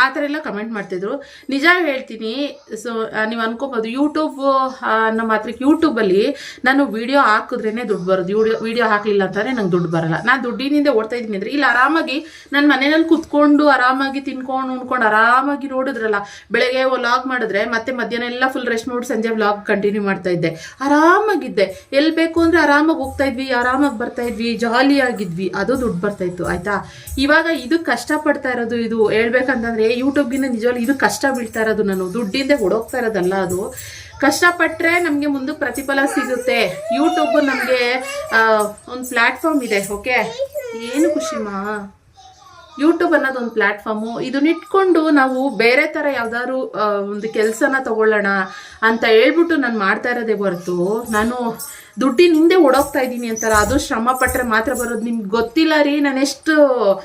ಆ ಥರ ಎಲ್ಲ ಕಮೆಂಟ್ ಮಾಡ್ತಿದ್ರು. ನಿಜ ಹೇಳ್ತೀನಿ ಸೊ ನೀವು ಅನ್ಕೋಬೋದು ಯೂಟ್ಯೂಬ್ ನಮ್ಮ ಮಾತ್ರಕ್ಕೆ ಯೂಟ್ಯೂಬಲ್ಲಿ ನಾನು ವಿಡಿಯೋ ಹಾಕಿದ್ರೇ ದುಡ್ಡು ಬರೋದು. ವಿಡಿಯೋ ವೀಡಿಯೋ ಹಾಕಲಿಲ್ಲ ಅಂತಂದರೆ ನಂಗೆ ದುಡ್ಡು ಬರಲ್ಲ. ನಾನು ದುಡ್ಡಿನಿಂದ ಓಡ್ತಾ ಇದ್ದೀನಿ ಅಂದರೆ, ಇಲ್ಲಿ, ಆರಾಮಾಗಿ ನನ್ನ ಮನೆಯಲ್ಲಿ ಕುತ್ಕೊಂಡು ಆರಾಮಾಗಿ ತಿನ್ಕೊಂಡು, ಉಣ್ಕೊಂಡು ಆರಾಮಾಗಿ ನೋಡಿದ್ರಲ್ಲ, ಬೆಳಗ್ಗೆ ವ್ಲಾಗ್ ಮಾಡಿದ್ರೆ ಮತ್ತೆ ಮಧ್ಯಾಹ್ನ ಎಲ್ಲ ಫುಲ್ ರೆಸ್ಟ್ ಮಾಡಿ ಸಂಜೆ ವ್ಲಾಗ್ ಕಂಟಿನ್ಯೂ ಮಾಡ್ತಾ ಇದ್ದೆ. ಆರಾಮಾಗಿದ್ದೆ. ಎಲ್ಲಿ ಬೇಕು ಅಂದರೆ ಆರಾಮಾಗಿ ಹೋಗ್ತಾ ಇದ್ವಿ, ಆರಾಮಾಗಿ ಬರ್ತಾ ಇದ್ವಿ ಜಾಲಿಯಾಗಿದ್ವಿ ಅದು ದುಡ್ಡು ಬರ್ತಾ ಇತ್ತು, ಆಯ್ತಾ? ಇವಾಗ ಇದು ಕಷ್ಟ ಪಡ್ತಾ ಇರೋದು ಇದು ಹೇಳ್ಬೇಕಂತಂದ್ರೆ ಯೂಟ್ಯೂಬ್ಗಿಂತ ನಿಜವಾಗ್ಲೂ ಇದು ಕಷ್ಟ ಬೀಳ್ತಾ ಇರೋದು ನಾನು. ದುಡ್ಡಿಂದ ಹೊಡೋಗ್ತಾ ಇರೋದಲ್ಲ ಅದು. ಕಷ್ಟಪಟ್ಟರೆ ನಮಗೆ ಮುಂದೆ ಪ್ರತಿಫಲ ಸಿಗುತ್ತೆ. ಯೂಟ್ಯೂಬ್ ನಮಗೆ ಒಂದು ಪ್ಲ್ಯಾಟ್ಫಾರ್ಮ್ ಇದೆ ಓಕೆ ಏನು ಖುಷಿಮ್ಮ? ಯೂಟ್ಯೂಬ್ ಅನ್ನೋದು ಒಂದು ಪ್ಲ್ಯಾಟ್ಫಾರ್ಮು ಇದನ್ನ ಇಟ್ಕೊಂಡು ನಾವು ಬೇರೆ ಥರ ಯಾವ್ದಾದ್ರು ಒಂದು ಕೆಲಸನ ತಗೊಳ್ಳೋಣ ಅಂತ ಹೇಳ್ಬಿಟ್ಟು ನಾನು ಮಾಡ್ತಾ ಇರೋದೇ ಹೊರತು. ನಾನು ದುಡ್ಡಿನ ಹಿಂದೆ ಓಡೋಗ್ತಾ ಇದ್ದೀನಿ ಅಂತಾರ. ಅದು ಶ್ರಮ ಪಟ್ಟರೆ ಮಾತ್ರ ಬರೋದು. ನಿಮ್ಗೆ ಗೊತ್ತಿಲ್ಲ ರೀ ನಾನೆಷ್ಟು ಆಮ್,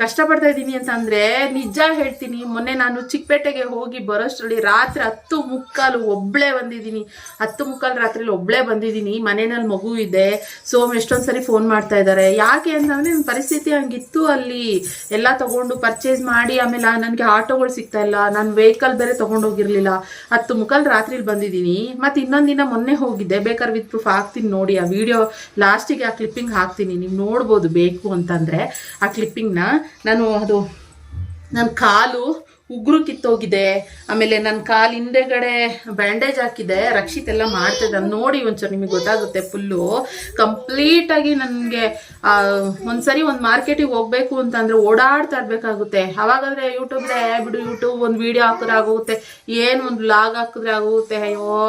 ಕಷ್ಟಪಡ್ತಾ ಇದ್ದೀನಿ ಅಂತ ಅಂದರೆ ನಿಜ ಹೇಳ್ತೀನಿ. ಮೊನ್ನೆ ನಾನು ಚಿಕ್ಕಪೇಟೆಗೆ ಹೋಗಿ ಬರೋಷ್ಟರಲ್ಲಿ ರಾತ್ರಿ ಹತ್ತು ಮುಕ್ಕಾಲು ಒಬ್ಬಳೇ ಬಂದಿದ್ದೀನಿ. ಹತ್ತು ಮುಕ್ಕಾಲು ರಾತ್ರಿಲಿ ಒಬ್ಬಳೇ ಬಂದಿದ್ದೀನಿ. ಮನೆಯಲ್ಲಿ ಮಗು ಇದೆ. ಸೋಮ್ ಎಷ್ಟೊಂದು ಸರಿ ಫೋನ್ ಮಾಡ್ತಾ ಇದ್ದಾರೆ. ಯಾಕೆ ಅಂತಂದರೆ ನನ್ನ ಪರಿಸ್ಥಿತಿ ಹಂಗಿತ್ತು ಅಲ್ಲಿ. ಎಲ್ಲ ತೊಗೊಂಡು ಪರ್ಚೇಸ್ ಮಾಡಿ, ಆಮೇಲೆ ನನಗೆ ಆಟೋಗಳು ಸಿಗ್ತಾ ಇಲ್ಲ. ನಾನು ವೆಹಿಕಲ್ ಬೇರೆ ತೊಗೊಂಡೋಗಿರಲಿಲ್ಲ ಹತ್ತು ಮುಕ್ಕಾಲು ರಾತ್ರಿಲಿ ಬಂದಿದ್ದೀನಿ. ಮತ್ತು ಇನ್ನೊಂದು ದಿನ ಮೊನ್ನೆ ಹೋಗಿದ್ದೆ ಬೇಕಾದ್ರೆ ವಿತ್ ಪ್ರೂಫ್ ಹಾಕ್ತೀನಿ ನೋಡಿ. ಆ ವಿಡಿಯೋ ಲಾಸ್ಟಿಗೆ ಆ ಕ್ಲಿಪ್ಪಿಂಗ್ ಹಾಕ್ತೀನಿ. ನೀವು ನೋಡ್ಬೋದು ಬೇಕು ಅಂತಂದರೆ. ಕ್ಲಿಪ್ಪಿಂಗ್ನ ನಾನು ಅದು ನನ್ನ ಕಾಲು ಉಗುರು ಕಿತ್ತೋಗಿದೆ. ಆಮೇಲೆ ನನ್ನ ಕಾಲು ಹಿಂದೆಗಡೆ ಬ್ಯಾಂಡೇಜ್ ಹಾಕಿದೆ. ರಕ್ಷಿತ್ ಎಲ್ಲ ಮಾಡ್ತಿದ್ದೆ ನೋಡಿ ಒಂಚೂರು ನಿಮಗೆ ಗೊತ್ತಾಗುತ್ತೆ ಫುಲ್ಲು ಕಂಪ್ಲೀಟಾಗಿ ನನಗೆ ಒಂದ್ಸರಿ ಒಂದು ಮಾರ್ಕೆಟಿಗೆ ಹೋಗ್ಬೇಕು ಅಂತಂದರೆ ಓಡಾಡ್ತಾ ಇರಬೇಕಾಗುತ್ತೆ. ಅವಾಗಾದ್ರೆ ಯೂಟ್ಯೂಬ್ದೆ ಬಿಡು ಯೂಟ್ಯೂಬ್ ಒಂದು ವೀಡಿಯೋ ಹಾಕಿದ್ರೆ ಆಗೋಗುತ್ತೆ. ಏನು ಒಂದು ಬ್ಲಾಗ್ ಹಾಕಿದ್ರೆ ಆಗೋಗುತ್ತೆ. ಅಯ್ಯೋ,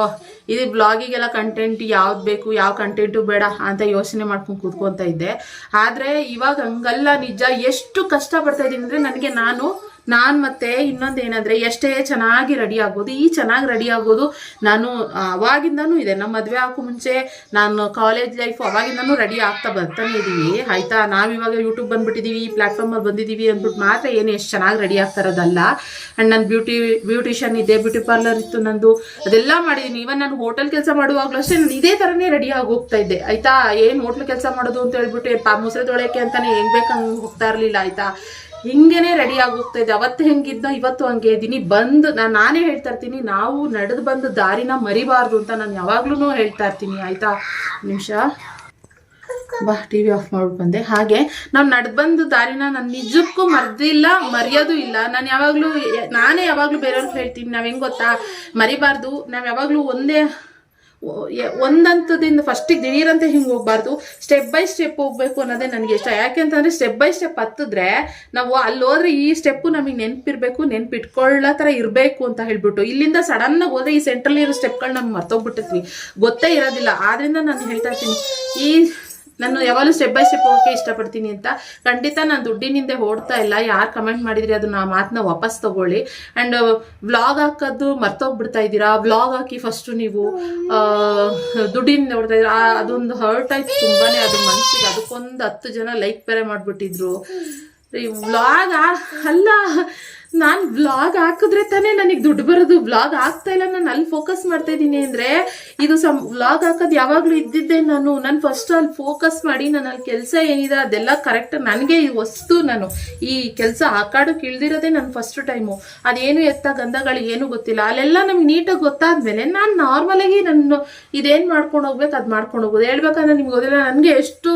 ಇದು ಬ್ಲಾಗಿಗೆಲ್ಲ ಕಂಟೆಂಟ್ ಯಾವ್ದು ಬೇಕು, ಯಾವ ಕಂಟೆಂಟು ಬೇಡ ಅಂತ ಯೋಚನೆ ಮಾಡ್ಕೊಂಡು ಕೂತ್ಕೊತಾ ಇದ್ದೆ. ಆದರೆ ಇವಾಗ ಹಂಗಲ್ಲ ನಿಜ. ಎಷ್ಟು ಕಷ್ಟ ಇದ್ದೀನಿ ಅಂದರೆ, ನನಗೆ ನಾನು ನಾನು ಮತ್ತೆ ಇನ್ನೊಂದು ಏನಂದರೆ ಎಷ್ಟೇ ಚೆನ್ನಾಗಿ ರೆಡಿ ಆಗ್ಬೋದು ಈ ಚೆನ್ನಾಗಿ ರೆಡಿ ಆಗೋದು, ನಾನು ಅವಾಗಿಂದನು ಇದೆ. ನಮ್ಮ ಮದುವೆ ಹಾಕೋ ಮುಂಚೆ ನಾನು ಕಾಲೇಜ್ ಲೈಫ್ ಅವಾಗಿಂದನೂ ರೆಡಿ ಆಗ್ತಾ ಬರ್ತಾನೆ ಇದ್ದೀವಿ ಆಯಿತಾ? ನಾವಿವಾಗ ಯೂಟ್ಯೂಬ್ ಬಂದ್ಬಿಟ್ಟಿದೀವಿ ಈ ಪ್ಲ್ಯಾಟ್ಫಾರ್ಮಲ್ಲಿ ಬಂದಿದ್ದೀವಿ ಅಂದ್ಬಿಟ್ಟು ಮಾತ್ರ ಏನು ಎಷ್ಟು ಚೆನ್ನಾಗಿ ರೆಡಿ ಆಗ್ತಾ ಇರೋದಲ್ಲ. ಆ್ಯಂಡ್ ನಾನು ಬ್ಯೂಟಿ ಬ್ಯೂಟಿಷಿಯನ್ ಇದೆ ಬ್ಯೂಟಿ ಪಾರ್ಲರ್ ಇತ್ತು ನಂದು. ಅದೆಲ್ಲ ಮಾಡಿದ್ದೀನಿ ಇವನ್ ನಾನು ಹೋಟೆಲ್ ಕೆಲಸ ಮಾಡುವಾಗಲೂ ಅಷ್ಟೇ ನಾನು ಇದೇ ಥರನೇ ರೆಡಿ ಆಗಿ ಹೋಗ್ತಾ ಇದ್ದೆ. ಆಯ್ತಾ? ಏನು ಹೋಟ್ಲ್ ಕೆಲಸ ಮಾಡೋದು ಅಂತ ಹೇಳ್ಬಿಟ್ಟು ಪಾ ಮುಸ್ರೆ ತೊಳೆಯೋಕ್ಕೆ ಅಂತಾನೆ ಹೆಂಗೆ ಬೇಕಂಗೆ ಹೋಗ್ತಾ ಇರಲಿಲ್ಲ, ಆಯಿತಾ? ಹಿಂಗೇನೆ ರೆಡಿ ಆಗೋಗ್ತಾ ಇದೆ. ಅವತ್ತು ಹೆಂಗಿದ್ದ ಇವತ್ತು ಹಂಗೆ ಇದ್ದೀನಿ. ಬಂದು ನಾನು ನಾನೇ ಹೇಳ್ತಾ ಇರ್ತೀನಿ, ನಾವು ನಡೆದು ಬಂದು ದಾರಿನ ಮರಿಬಾರ್ದು ಅಂತ ನಾನು ಯಾವಾಗ್ಲೂ ಹೇಳ್ತಾ ಇರ್ತೀನಿ. ಆಯ್ತಾ? ನಿಮಿಷ. ಬಾ, ಟಿ ವಿ ಆಫ್ ಮಾಡ್ಬಿಟ್ಟು ಬಂದೆ. ಹಾಗೆ ನಾವು ನಡೆದು ಬಂದು ದಾರಿನ ನಾನು ನಿಜಕ್ಕೂ ಮರೆದಿಲ್ಲ, ಮರೆಯೋದು ಇಲ್ಲ. ನಾನು ಯಾವಾಗಲೂ ನಾನೇ ಯಾವಾಗಲೂ ಬೇರೆಯವ್ರಿಗೆ ಹೇಳ್ತೀನಿ. ನಾವು ಹೆಂಗೆ ಗೊತ್ತಾ? ಮರಿಬಾರ್ದು. ನಾವು ಯಾವಾಗಲೂ ಒಂದೇ ಒಂದಂತದಿಂದ ಫಸ್ಟಿಗೆ ದಿಢೀರಂತ ಹಿಂಗೆ ಹೋಗ್ಬಾರ್ದು. ಸ್ಟೆಪ್ ಬೈ ಸ್ಟೆಪ್ ಹೋಗ್ಬೇಕು ಅನ್ನೋದೇ ನನಗೆ ಇಷ್ಟ. ಯಾಕೆ ಅಂತಂದರೆ ಸ್ಟೆಪ್ ಬೈ ಸ್ಟೆಪ್ ಹತ್ತಿದ್ರೆ ನಾವು ಅಲ್ಲಿ ಹೋದ್ರೆ ಈ ಸ್ಟೆಪ್ಪು ನಮಗೆ ನೆನ್ಪಿರ್ಬೇಕು, ನೆನ್ಪಿಟ್ಕೊಳ್ಳೋ ಥರ ಇರಬೇಕು ಅಂತ ಹೇಳ್ಬಿಟ್ಟು. ಇಲ್ಲಿಂದ ಸಡನ್ನಾಗಿ ಹೋದ್ರೆ ಈ ಸೆಂಟ್ರಲ್ಲಿ ಇರೋ ಸ್ಟೆಪ್ಗಳು ನಮ್ಗೆ ಮರ್ತೋಗ್ಬಿಟ್ಟಿರ್ತೀವಿ. ಗೊತ್ತೇ ಇರೋದಿಲ್ಲ. ಆದ್ರಿಂದ ನಾನು ಹೇಳ್ತಾ ಇರ್ತೀನಿ, ಈ ನಾನು ಯಾವಾಗಲೂ ಸ್ಟೆಪ್ ಬೈ ಸ್ಟೆಪ್ ಹೋಗೋಕ್ಕೆ ಇಷ್ಟಪಡ್ತೀನಿ ಅಂತ. ಖಂಡಿತ ನಾನು ದುಡ್ಡಿನಿಂದ ಓಡ್ತಾ ಇಲ್ಲ. ಯಾರು ಕಮೆಂಟ್ ಮಾಡಿದ್ರಿ ಅದನ್ನ ಆ ಮಾತನ್ನ ವಾಪಸ್ ತಗೊಳ್ಳಿ. ಆ್ಯಂಡ್ ವ್ಲಾಗ್ ಹಾಕೋದು ಮರ್ತೋಗ್ಬಿಡ್ತಾ ಇದ್ದೀರಾ? ವ್ಲಾಗ್ ಹಾಕಿ ಫಸ್ಟು ನೀವು ದುಡ್ಡಿನಿಂದ ಓಡ್ತಾ ಇದ್ದೀರಾ? ಅದೊಂದು ಹರ್ಟ್ ಆಯ್ತು ತುಂಬಾನೇ. ಅದು ಮನಸ್ಸಿಗೆ ಅದಕ್ಕೊಂದು ಹತ್ತು ಜನ ಲೈಕ್ ಬೇರೆ ಮಾಡಿಬಿಟ್ಟಿದ್ರು. ವ್ಲಾಗ್ ಅಲ್ಲ. ನಾನು ವ್ಲಾಗ್ ಹಾಕಿದ್ರೆ ತಾನೇ ನನಗೆ ದುಡ್ಡು ಬರೋದು. ವ್ಲಾಗ್ ಆಗ್ತಾ ಇಲ್ಲ, ನಾನು ಅಲ್ಲಿ ಫೋಕಸ್ ಮಾಡ್ತಾ ಇದ್ದೀನಿ ಅಂದರೆ ಇದು ಸಮ್ ವ್ಲಾಗ್ ಹಾಕೋದು ಯಾವಾಗಲೂ ಇದ್ದಿದ್ದೆ ನಾನು. ನಾನು ಫಸ್ಟ್ ಅಲ್ಲಿ ಫೋಕಸ್ ಮಾಡಿ, ನಾನು ಅಲ್ಲಿ ಕೆಲಸ ಏನಿದೆ ಅದೆಲ್ಲ ಕರೆಕ್ಟ್ ನನಗೆ ಈ ವಸ್ತು ನಾನು, ಈ ಕೆಲಸ ಹಾಕಾಡೋಕೆ ಇಳ್ದಿರೋದೇ ನನ್ನ ಫಸ್ಟ್ ಟೈಮು ಅದೇನು ಎತ್ತ ಗಂಧಗಳು ಏನು ಗೊತ್ತಿಲ್ಲ. ಅಲ್ಲೆಲ್ಲ ನಮ್ಗೆ ನೀಟಾಗಿ ಗೊತ್ತಾದ್ಮೇಲೆ ನಾನು ನಾರ್ಮಲಾಗಿ ನಾನು ಇದೇನು ಮಾಡ್ಕೊಂಡು ಹೋಗ್ಬೇಕು, ಅದು ಮಾಡ್ಕೊಂಡು ಹೋಗ್ಬೋದು. ಹೇಳ್ಬೇಕಂದ್ರೆ ನಿಮ್ಗೆ ಗೊತ್ತಿಲ್ಲ, ನನಗೆ ಎಷ್ಟು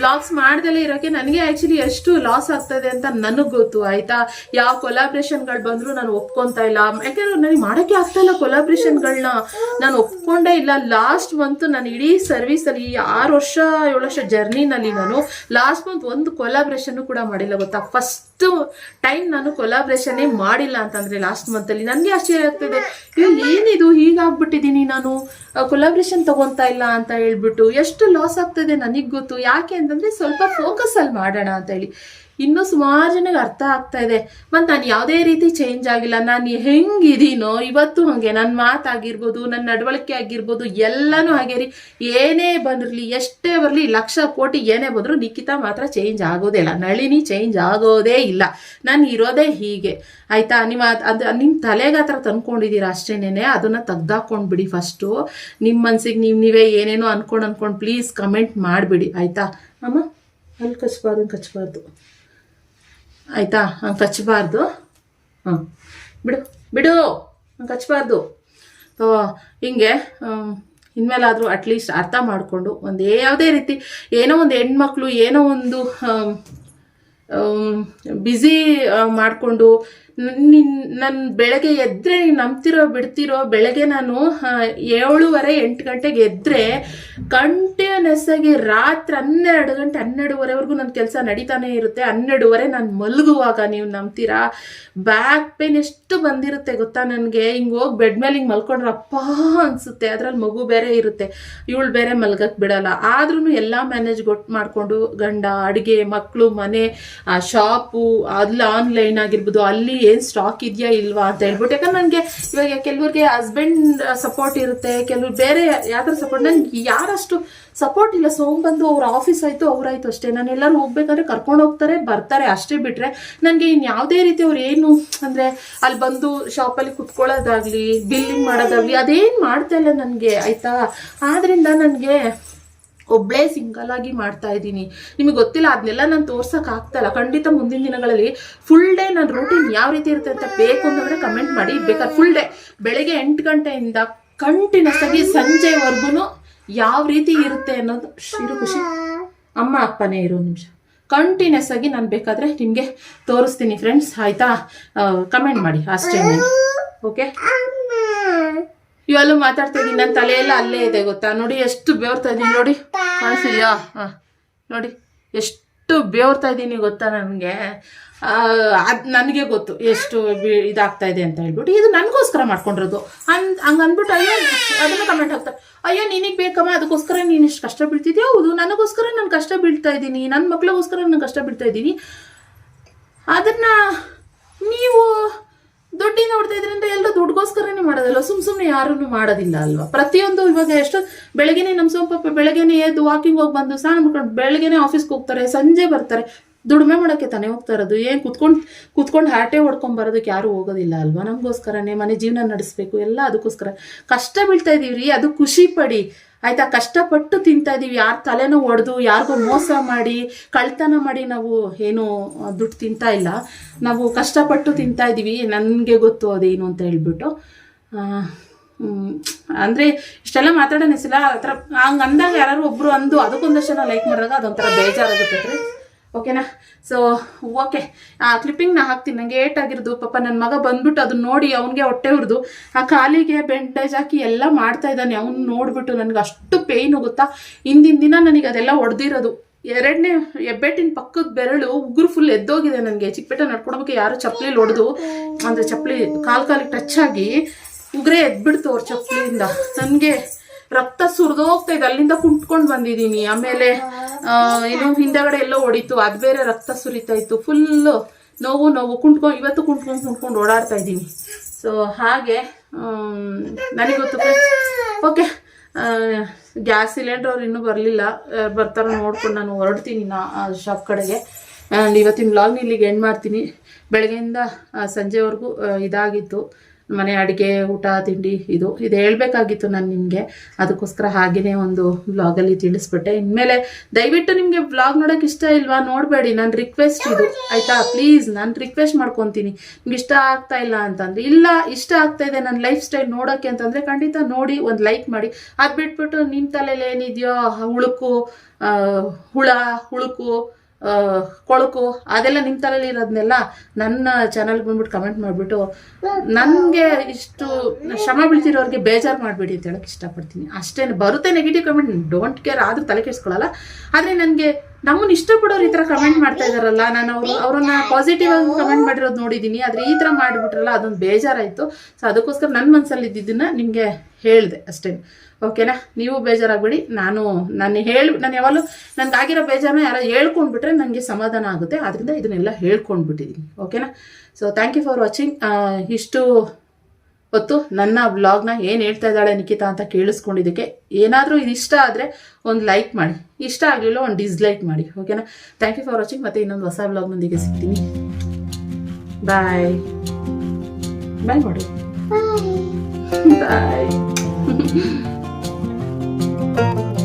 ಬ್ಲಾಗ್ಸ್ ಮಾಡ್ದಲೇ ಇರೋಕ್ಕೆ ನನಗೆ ಆ್ಯಕ್ಚುಲಿ ಎಷ್ಟು ಲಾಸ್ ಆಗ್ತದೆ ಅಂತ ನನಗೆ ಗೊತ್ತು, ಆಯಿತಾ? ಯಾವ ಕೊಲಾಬ್ರೇಷನ್ಗಳು ಬಂದರೂ ನಾನು ಒಪ್ಕೊತಾ ಇಲ್ಲ. ಯಾಕೆಂದ್ರೆ ನನಗೆ ಮಾಡೋಕ್ಕೆ ಆಗ್ತಾ ಇಲ್ಲ ಕೊಲಾಬ್ರೇಷನ್ಗಳನ್ನ ನಾನು ಒಪ್ಕೊಂಡೇ ಇಲ್ಲ. ಲಾಸ್ಟ್ ಮಂತ್ ನಾನು ಇಡೀ ಸರ್ವಿಸಲ್ಲಿ ಆರು ವರ್ಷ, ಏಳು ವರ್ಷ ಜರ್ನಿನಲ್ಲಿ ನಾನು ಲಾಸ್ಟ್ ಮಂತ್ ಒಂದು ಕೊಲಾಬ್ರೇಷನ್ನು ಕೂಡ ಮಾಡಿಲ್ಲ ಗೊತ್ತಾ? ಫಸ್ಟ್ ಟೈಮ್ ನಾನು ಕೊಲಾಬ್ರೇಷನ್ನೇ ಮಾಡಿಲ್ಲ ಅಂತಂದ್ರೆ ಲಾಸ್ಟ್ ಮಂತಲ್ಲಿ ನನಗೆ ಆಶ್ಚರ್ಯ ಆಗ್ತಿದೆ. ಇಲ್ಲಿ ಏನಿದು? ಹೀಗಾಗ್ಬಿಟ್ಟಿದ್ದೀನಿ ನಾನು. ಕೊಲಾಬ್ರೇಷನ್ ತಗೊಂತಾ ಇಲ್ಲ ಅಂತ ಹೇಳ್ಬಿಟ್ಟು. ಎಷ್ಟು ಲಾಸ್ ಆಗ್ತದೆ ನನಗೆ ಗೊತ್ತು. ಯಾಕೆ ಅಂತಂದ್ರೆ ಸ್ವಲ್ಪ ಫೋಕಸ್ ಅಲ್ಲಿ ಮಾಡೋಣ ಅಂತ ಹೇಳಿ. ಇನ್ನೂ ಸುಮಾರು ಜನಕ್ಕೆ ಅರ್ಥ ಆಗ್ತಾ ಇದೆ. ಮತ್ತು ನಾನು ಯಾವುದೇ ರೀತಿ ಚೇಂಜ್ ಆಗಿಲ್ಲ. ನಾನು ಹೆಂಗಿದೀನೋ ಇವತ್ತು ಹಾಗೆ. ನನ್ನ ಮಾತಾಗಿರ್ಬೋದು ನನ್ನ ನಡವಳಿಕೆ ಆಗಿರ್ಬೋದು, ಎಲ್ಲನೂ ಹಾಗೆ ರೀ. ಏನೇ ಬಂದಿರಲಿ, ಎಷ್ಟೇ ಬರಲಿ, ಲಕ್ಷ ಕೋಟಿ ಏನೇ ಬಂದರೂ ನಿಖಿತಾ ಮಾತ್ರ ಚೇಂಜ್ ಆಗೋದೇ ಇಲ್ಲ. ನಳಿನಿ ಚೇಂಜ್ ಆಗೋದೇ ಇಲ್ಲ. ನಾನು ಇರೋದೇ ಹೀಗೆ. ಆಯಿತಾ? ನಿಮ್ಮ ಅದು ನಿಮ್ಮ ತಲೆಗೆ ಆ ಥರ ತಂದ್ಕೊಂಡಿದ್ದೀರಾ ಅಷ್ಟೇನೇ ಅದನ್ನು ತೆಗ್ದಾಕೊಂಡ್ಬಿಡಿ ಫಸ್ಟು ನಿಮ್ಮ ಮನ್ಸಿಗೆ ನೀವು, ನೀವೇ ಏನೇನೋ ಅಂದ್ಕೊಂಡು ಅಂದ್ಕೊಂಡು ಪ್ಲೀಸ್ ಕಮೆಂಟ್ ಮಾಡಿಬಿಡಿ. ಆಯಿತಾ? ಅಮ್ಮ, ಅಲ್ಲಿ ಕಚ್ಬಾರ್ದು ಕಚ್ಬಾರ್ದು. ಆಯಿತಾ? ಹಂಗೆ ಕಚ್ಚಬಾರ್ದು ಹಾಂ ಬಿಡು ಬಿಡು. ಹಂಗೆ ಕಚ್ಚಬಾರ್ದು ಹಿಂಗೆ ಇನ್ಮೇಲಾದರೂ ಅಟ್ಲೀಸ್ಟ್ ಅರ್ಥ ಮಾಡಿಕೊಂಡು ಒಂದು ಯಾವುದೇ ರೀತಿ ಏನೋ ಒಂದು ಹೆಣ್ಮಕ್ಳು, ಏನೋ ಒಂದು ಬ್ಯುಸಿ ಮಾಡಿಕೊಂಡು ನನ್ನ ಬೆಳಗ್ಗೆ ಎದ್ದರೆ ನಂಬ್ತಿರೋ ಬಿಡ್ತಿರೋ ಬೆಳಗ್ಗೆ ನಾನು ಏಳುವರೆ ಎಂಟು ಗಂಟೆಗೆ ಎದ್ದರೆ ಕಂಟಿನ್ಯೂಸ್ ಆಗಿ ರಾತ್ರಿ ಹನ್ನೆರಡು ಗಂಟೆ, ಹನ್ನೆರಡುವರೆವರೆಗೂ ನನ್ನ ಕೆಲಸ ನಡೀತಾನೆ ಇರುತ್ತೆ. ಹನ್ನೆರಡುವರೆ ನಾನು ಮಲಗುವಾಗ ನೀವು ನಂಬ್ತೀರಾ? ಬ್ಯಾಕ್ ಪೇನ್ ಎಷ್ಟು ಬಂದಿರುತ್ತೆ ಗೊತ್ತಾ ನನಗೆ? ಹಿಂಗೆ ಹೋಗಿ ಬೆಡ್ ಮೇಲೆ ಹಿಂಗೆ ಮಲ್ಕೊಂಡ್ರೆ ಅಪ್ಪ ಅನಿಸುತ್ತೆ. ಅದ್ರಲ್ಲಿ ಮಗು ಬೇರೆ ಇರುತ್ತೆ. ಇವಳು ಬೇರೆ ಮಲ್ಗಕ್ಕೆ ಬಿಡಲ್ಲ. ಆದ್ರೂ ಎಲ್ಲ ಮ್ಯಾನೇಜ್ ಗೊತ್ತು ಮಾಡಿಕೊಂಡು ಗಂಡ, ಅಡುಗೆ ಮಕ್ಕಳು ಮನೆ ಆ ಶಾಪು ಅಲ್ಲಿ ಆನ್ಲೈನ್ ಆಗಿರ್ಬೋದು, ಅಲ್ಲಿ ಏನು ಸ್ಟಾಕ್ ಇದೆಯಾ ಇಲ್ವಾ ಅಂತ ಹೇಳ್ಬಿಟ್ಟು. ಯಾಕಂದ್ರೆ ನನಗೆ ಇವಾಗ ಕೆಲವ್ರಿಗೆ ಹಸ್ಬೆಂಡ್ ಸಪೋರ್ಟ್ ಇರುತ್ತೆ, ಕೆಲವ್ರು ಬೇರೆ ಯಾವ್ದಾರು ಸಪೋರ್ಟ್ ನನಗೆ ಯಾರಷ್ಟು ಸಪೋರ್ಟ್ ಇಲ್ಲ. ಬಂದು ಅವ್ರ ಆಫೀಸ್ ಆಯಿತು ಅವ್ರಾಯ್ತು ಅಷ್ಟೇ. ನಾನು ಎಲ್ಲರೂ ಹೋಗ್ಬೇಕಂದ್ರೆ ಕರ್ಕೊಂಡು ಹೋಗ್ತಾರೆ, ಬರ್ತಾರೆ ಅಷ್ಟೇ ಬಿಟ್ಟರೆ ನನಗೆ ಇನ್ನು ಯಾವುದೇ ರೀತಿ ಅವ್ರು ಏನು ಅಂದರೆ ಅಲ್ಲಿ ಬಂದು ಶಾಪಲ್ಲಿ ಕುತ್ಕೊಳ್ಳೋದಾಗಲಿ ಬಿಲ್ಲಿಂಗ್ ಮಾಡೋದಾಗಲಿ, ಅದೇನು ಮಾಡ್ತಾ ಇಲ್ಲ ನನಗೆ, ಆಯಿತಾ? ಆದ್ದರಿಂದ ನನಗೆ ಒಬ್ಬಳೇ ಸಿಂಗಲ್ ಆಗಿ ಮಾಡ್ತಾ ಇದ್ದೀನಿ. ನಿಮಗೆ ಗೊತ್ತಿಲ್ಲ ಅದನ್ನೆಲ್ಲ ನಾನು ತೋರ್ಸಕ್ಕೆ ಆಗ್ತಾ ಇಲ್ಲ. ಖಂಡಿತ ಮುಂದಿನ ದಿನಗಳಲ್ಲಿ ಫುಲ್ ಡೇ ನನ್ನ ರೂಟೀನ್ ಯಾವ ರೀತಿ ಇರುತ್ತೆ ಅಂತ ಬೇಕು ಅಂತಂದರೆ ಕಮೆಂಟ್ ಮಾಡಿ. ಬೇಕಾದ್ರೆ ಫುಲ್ ಡೇ ಬೆಳಗ್ಗೆ ಎಂಟು ಗಂಟೆಯಿಂದ ಕಂಟಿನ್ಯೂಸ್ ಆಗಿ ಸಂಜೆವರೆಗೂ ಯಾವ ರೀತಿ ಇರುತ್ತೆ ಅನ್ನೋದು ಶಿರು ಖುಷಿ. ಅಮ್ಮ, ಅಪ್ಪನೇ ಇರೋ ನಿಮಿಷ. ಕಂಟಿನ್ಯೂಸ್ ಆಗಿ ನಾನು ಬೇಕಾದರೆ ನಿಮಗೆ ತೋರಿಸ್ತೀನಿ ಫ್ರೆಂಡ್ಸ್ ಆಯಿತಾ? ಕಮೆಂಟ್ ಮಾಡಿ. ಅಷ್ಟೇ ಓಕೆ ಇವೆಲ್ಲ ಮಾತಾಡ್ತಾ ಇದ್ದೀನಿ ನನ್ನ ತಲೆಯೆಲ್ಲ ಅಲ್ಲೇ ಇದೆ, ಗೊತ್ತಾ? ನೋಡಿ ಎಷ್ಟು ಬೇವ್ತಾ ಇದ್ದೀನಿ ನೋಡಿ ಕಾಣಿಸಿದ್ಯಾ ಹಾಂ, ನೋಡಿ, ಎಷ್ಟು ಬೇವ್ತಾ ಇದ್ದೀನಿ ಗೊತ್ತಾ ನನಗೆ? ಅದು ನನಗೆ ಗೊತ್ತು ಎಷ್ಟು ಇದಾಗ್ತಾ ಇದೆ ಅಂತ ಹೇಳ್ಬಿಟ್ಟು. ಇದು ನನಗೋಸ್ಕರ ಮಾಡ್ಕೊಂಡಿರೋದು. ಅನ್ ಹಂಗೆ ಅಂದ್ಬಿಟ್ಟು ಅಯ್ಯೋ, ಅದನ್ನು ಕಮೆಂಟ್ ಹಾಕ್ತಾರೆ ಅಯ್ಯೋ, ನಿನಗೆ ಬೇಕಮ್ಮ? ಅದಕ್ಕೋಸ್ಕರ ನೀನು ಇಷ್ಟು ಕಷ್ಟ ಬೀಳ್ತಿದ್ಯಾ? ಹೌದು, ನನಗೋಸ್ಕರ ನಾನು ಕಷ್ಟ ಬೀಳ್ತಾ ಇದ್ದೀನಿ ನನ್ನ ಮಕ್ಳಿಗೋಸ್ಕರ ನಾನು ಕಷ್ಟ ಬೀಳ್ತಾ ಇದ್ದೀನಿ ಅದನ್ನು ನೀವು ದುಡ್ಡಿನ ನೋಡ್ತಾ ಇದ್ರೆ ಅಂದ್ರೆ ಎಲ್ಲರೂ ದುಡ್ಗೋಸ್ಕರನೇ ಮಾಡೋದಲ್ಲ ಸುಮ್ ಸುಮ್ಮನೆ ಯಾರನ್ನು ಮಾಡೋದಿಲ್ಲ ಅಲ್ವಾ? ಪ್ರತಿಯೊಂದು ಇವಾಗ ಎಷ್ಟು ಬೆಳಗ್ಗೆನೆ ನಮ್ಮ ಸೋಂಪಪ್ಪ ಬೆಳಗ್ಗೆನೆ ಎದ್ದು ವಾಕಿಂಗ್ ಹೋಗಿ ಬಂದು ಸ್ನಾನ ಮಾಡ್ಕೊಂಡು ಬೆಳಗ್ಗೆನೆ ಆಫೀಸ್ಗೆ ಹೋಗ್ತಾರೆ, ಸಂಜೆ ಬರ್ತಾರೆ. ದುಡಿಮೆ ಮಾಡೋಕ್ಕೆ ತಾನೇ ಹೋಗ್ತಾ ಇರೋದು? ಏನು ಕುತ್ಕೊಂಡು ಕುತ್ಕೊಂಡು ಹಾಟೆ ಹೊಡ್ಕೊಂಡ್ ಬರೋದಕ್ಕೆ ಯಾರು ಹೋಗೋದಿಲ್ಲ ಅಲ್ವಾ? ನಮಗೋಸ್ಕರನೇ ಮನೆ ಜೀವನ ನಡೆಸಬೇಕು, ಎಲ್ಲ ಅದಕ್ಕೋಸ್ಕರ. ಕಷ್ಟ ಬೀಳ್ತಾ ಇದೀವಿ ಅದು ಖುಷಿ ಪಡಿ. ಆಯ್ತಾ, ಕಷ್ಟಪಟ್ಟು ತಿಂತಾ ಇದೀವಿ. ಯಾರ ತಲೆನೂ ಒಡೆದು, ಯಾರಿಗೂ ಮೋಸ ಮಾಡಿ, ಕಳ್ತನ ಮಾಡಿ ನಾವು ಏನು ದುಡ್ಡು ತಿಂತಾ ಇಲ್ಲ. ನಾವು ಕಷ್ಟಪಟ್ಟು ತಿಂತಾ ಇದ್ದೀವಿ ನನಗೆ ಗೊತ್ತು ಅದೇನು ಅಂತ ಹೇಳ್ಬಿಟ್ಟು. ಅಂದರೆ ಇಷ್ಟೆಲ್ಲ ಮಾತಾಡೋಣ ಆ ಥರ ಹಂಗೆ ಅಂದಾಗ ಯಾರು ಒಬ್ರು ಅಂದು ಅದಕ್ಕೊಂದಷ್ಟು ಲೈಕ್ ಮಾಡಿದಾಗ ಅದೊಂಥರ ಬೇಜಾರಾಗುತ್ತೆ. ಓಕೆನಾ? ಸೊ ಓಕೆ ಆ ಕ್ಲಿಪ್ಪಿಂಗ್ ನಾ ಹಾಕ್ತೀನಿ. ನನಗೆ ಏಟ್ ಆಗಿರೋದು. ಪಾಪ ನನ್ನ ಮಗ ಬಂದ್ಬಿಟ್ಟು ಅದನ್ನ ನೋಡಿ ಅವನಿಗೆ ಹೊಟ್ಟೆ ಹುರಿದು ಆ ಕಾಲಿಗೆ ಬೆಂಡೇಜ್ ಹಾಕಿ ಎಲ್ಲ ಮಾಡ್ತಾ ಇದ್ದಾನೆ. ಅವ್ನು ನೋಡ್ಬಿಟ್ಟು ನನಗೆ ಅಷ್ಟು ಪೇಯ್ನು ಗೊತ್ತಾ ಹಿಂದಿನ ದಿನ ನನಗೆ ಅದೆಲ್ಲ ಹೊಡೆದಿರೋದು ಎರಡನೇ ಹೆಬ್ಬೆಟ್ಟಿನ ಪಕ್ಕದ ಬೆರಳು ಉಗುರು ಫುಲ್ ಎದ್ದೋಗಿದೆ ನನಗೆ. ಚಿಕ್ಕಪೇಟೆ ನಡ್ಕೊಳಕ್ಕೆ ಯಾರು ಚಪ್ಪಲಿ ಹೊಡೆದು ಅಂದರೆ ಚಪ್ಪಲಿ ಕಾಲು ಕಾಲಿಗೆ ಟಚ್ ಆಗಿ ಉಗುರೇ ಎದ್ಬಿಡ್ತು ಅವ್ರ ಚಪ್ಪಲಿಯಿಂದ. ನನಗೆ ರಕ್ತ ಸುರಿದೋಗ್ತಾ ಇದೆ. ಅಲ್ಲಿಂದ ಕುಂಟ್ಕೊಂಡು ಬಂದಿದ್ದೀನಿ. ಆಮೇಲೆ ಏನು ಹಿಂದೆಗಡೆ ಎಲ್ಲ ಹೊಡಿತು ಅದು ಬೇರೆ ರಕ್ತ ಸುರಿತಾ ಇತ್ತು. ಫುಲ್ಲು ನೋವು ನೋವು. ಕುಂಟ್ಕೊಂಡು ಇವತ್ತು ಕುಂಟ್ಕೊಂಡು ಕುಂಟ್ಕೊಂಡು ಓಡಾಡ್ತಾ ಇದ್ದೀನಿ. ಸೊ ಹಾಗೆ ನನಗೆ ಗೊತ್ತು ಓಕೆ ಗ್ಯಾಸ್ ಸಿಲಿಂಡರ್ ಅವ್ರು ಇನ್ನೂ ಬರಲಿಲ್ಲ. ಬರ್ತಾರ ನೋಡ್ಕೊಂಡು ನಾನು ಹೊರಡ್ತೀನಿ ನಾ ಶಾಪ್ ಕಡೆಗೆ. ಆ್ಯಂಡ್ ಇವತ್ತಿನ ಲಾಂಗ್ ಇಲ್ಲಿಗೆ ಎಂಡ್ ಮಾಡ್ತೀನಿ. ಬೆಳಗ್ಗೆಯಿಂದ ಸಂಜೆವರೆಗೂ ಇದಾಗಿತ್ತು. ಮನೆ ಅಡುಗೆ, ಊಟ, ತಿಂಡಿ ಇದು. ಇದು ಹೇಳಬೇಕಾಗಿತ್ತು ನಾನು ನಿಮಗೆ. ಅದಕ್ಕೋಸ್ಕರ ಹಾಗೆಯೇ ಒಂದು ವ್ಲಾಗಲ್ಲಿ ತಿಳಿಸ್ಬಿಟ್ಟೆ. ಇನ್ಮೇಲೆ ದಯವಿಟ್ಟು ನಿಮಗೆ ವ್ಲಾಗ್ ನೋಡೋಕೆ ಇಷ್ಟ ಇಲ್ವಾ ನೋಡಬೇಡಿ. ನಾನು ರಿಕ್ವೆಸ್ಟ್ ಇದು. ಆಯಿತಾ? ಪ್ಲೀಸ್ ನಾನು ರಿಕ್ವೆಸ್ಟ್ ಮಾಡ್ಕೊತೀನಿ. ನಿಮ್ಗೆ ಇಷ್ಟ ಆಗ್ತಾ ಇಲ್ಲ ಅಂತಂದ್ರೆ, ಇಲ್ಲ, ಇಷ್ಟ ಆಗ್ತಾ ಇದೆ ನನ್ನ ಲೈಫ್ ಸ್ಟೈಲ್ ನೋಡೋಕ್ಕೆ ಅಂತಂದರೆ ಖಂಡಿತ ನೋಡಿ, ಒಂದು ಲೈಕ್ ಮಾಡಿ. ಅದು ಬಿಟ್ಬಿಟ್ಟು ನಿಮ್ಮ ತಲೆಯಲ್ಲಿ ಏನಿದೆಯೋ ಹುಳುಕು ಹುಳ, ಹುಳುಕು ಕೊಳಕು ಅದೆಲ್ಲ ನಿಮ್ಮ ತಲೆಯಲ್ಲಿ ಇರೋದನ್ನೆಲ್ಲ ನನ್ನ ಚಾನಲ್ಗೆ ಬಂದ್ಬಿಟ್ಟು ಕಮೆಂಟ್ ಮಾಡಿಬಿಟ್ಟು, ನನಗೆ ಇಷ್ಟು ಶ್ರಮ ಬೀಳ್ತಿರೋರಿಗೆ ಬೇಜಾರು ಮಾಡ್ಬಿಡಿ ಅಂತ ಹೇಳಕ್ಕೆ ಇಷ್ಟಪಡ್ತೀನಿ. ಅಷ್ಟೇ ಬರುತ್ತೆ ನೆಗೆಟಿವ್ ಕಮೆಂಟ್ ಡೋಂಟ್ ಕೇರ್ ಆದರೂ ತಲೆ ಕೆಡಿಸ್ಕೊಳ್ಳಲ್ಲ ಆದರೆ ನನಗೆ ನಮ್ಮನ್ನು ಇಷ್ಟಪಡೋರು ಈ ಥರ ಕಮೆಂಟ್ ಮಾಡ್ತಾ ಇದ್ದಾರಲ್ಲ ನಾನು ಅವರು ಅವರನ್ನ ಪಾಸಿಟಿವ್ ಆಗಿ ಕಮೆಂಟ್ ಮಾಡಿರೋದು ನೋಡಿದ್ದೀನಿ ಆದರೆ ಈ ಥರ ಮಾಡಿಬಿಟ್ರಲ್ಲ ಅದೊಂದು ಬೇಜಾರಾಯಿತು. ಸೊ ಅದಕ್ಕೋಸ್ಕರ ನನ್ನ ಮನಸ್ಸಲ್ಲಿ ಇದ್ದಿದ್ದನ್ನ ನಿಮಗೆ ಹೇಳಿದೆ ಅಷ್ಟೇ. ಓಕೆನಾ ನೀವು ಬೇಜಾರಾಗಬೇಡಿ ನಾನು ನಾನು ಹೇಳಿ ನಾನು ಯಾವಾಗಲೂ ನನಗಾಗಿರೋ ಬೇಜಾರನ್ನ ಯಾರೋ ಹೇಳ್ಕೊಂಡ್ಬಿಟ್ರೆ ನನಗೆ ಸಮಾಧಾನ ಆಗುತ್ತೆ. ಆದ್ದರಿಂದ ಇದನ್ನೆಲ್ಲ ಹೇಳ್ಕೊಂಡ್ಬಿಟ್ಟಿದ್ದೀನಿ ಓಕೆನಾ so thank you for watching ಇಷ್ಟು ಹೊತ್ತು ನನ್ನ ವ್ಲಾಗ್ನ ಏನು ಹೇಳ್ತಾ ಇದ್ದಾಳೆ ನಿಖಿತಾ ಅಂತ ಕೇಳಿಸ್ಕೊಂಡಿದ್ದಕ್ಕೆ ಏನಾದರೂ ಇದು ಇಷ್ಟ ಆದರೆ ಒಂದು ಲೈಕ್ ಮಾಡಿ. ಇಷ್ಟ ಆಗಲಿಲ್ಲ ಒಂದು ಡಿಸ್ಲೈಕ್ ಮಾಡಿ. ಓಕೆನಾ ಥ್ಯಾಂಕ್ ಯು ಫಾರ್ ವಾಚಿಂಗ್ ಮತ್ತೆ ಇನ್ನೊಂದು ಹೊಸ ವ್ಲಾಗ್ನೊಂದಿಗೆ ಸಿಗ್ತೀನಿ. ಬಾಯ್ ಬಾಯ್ ಮಾಡು. ಬಾಯ್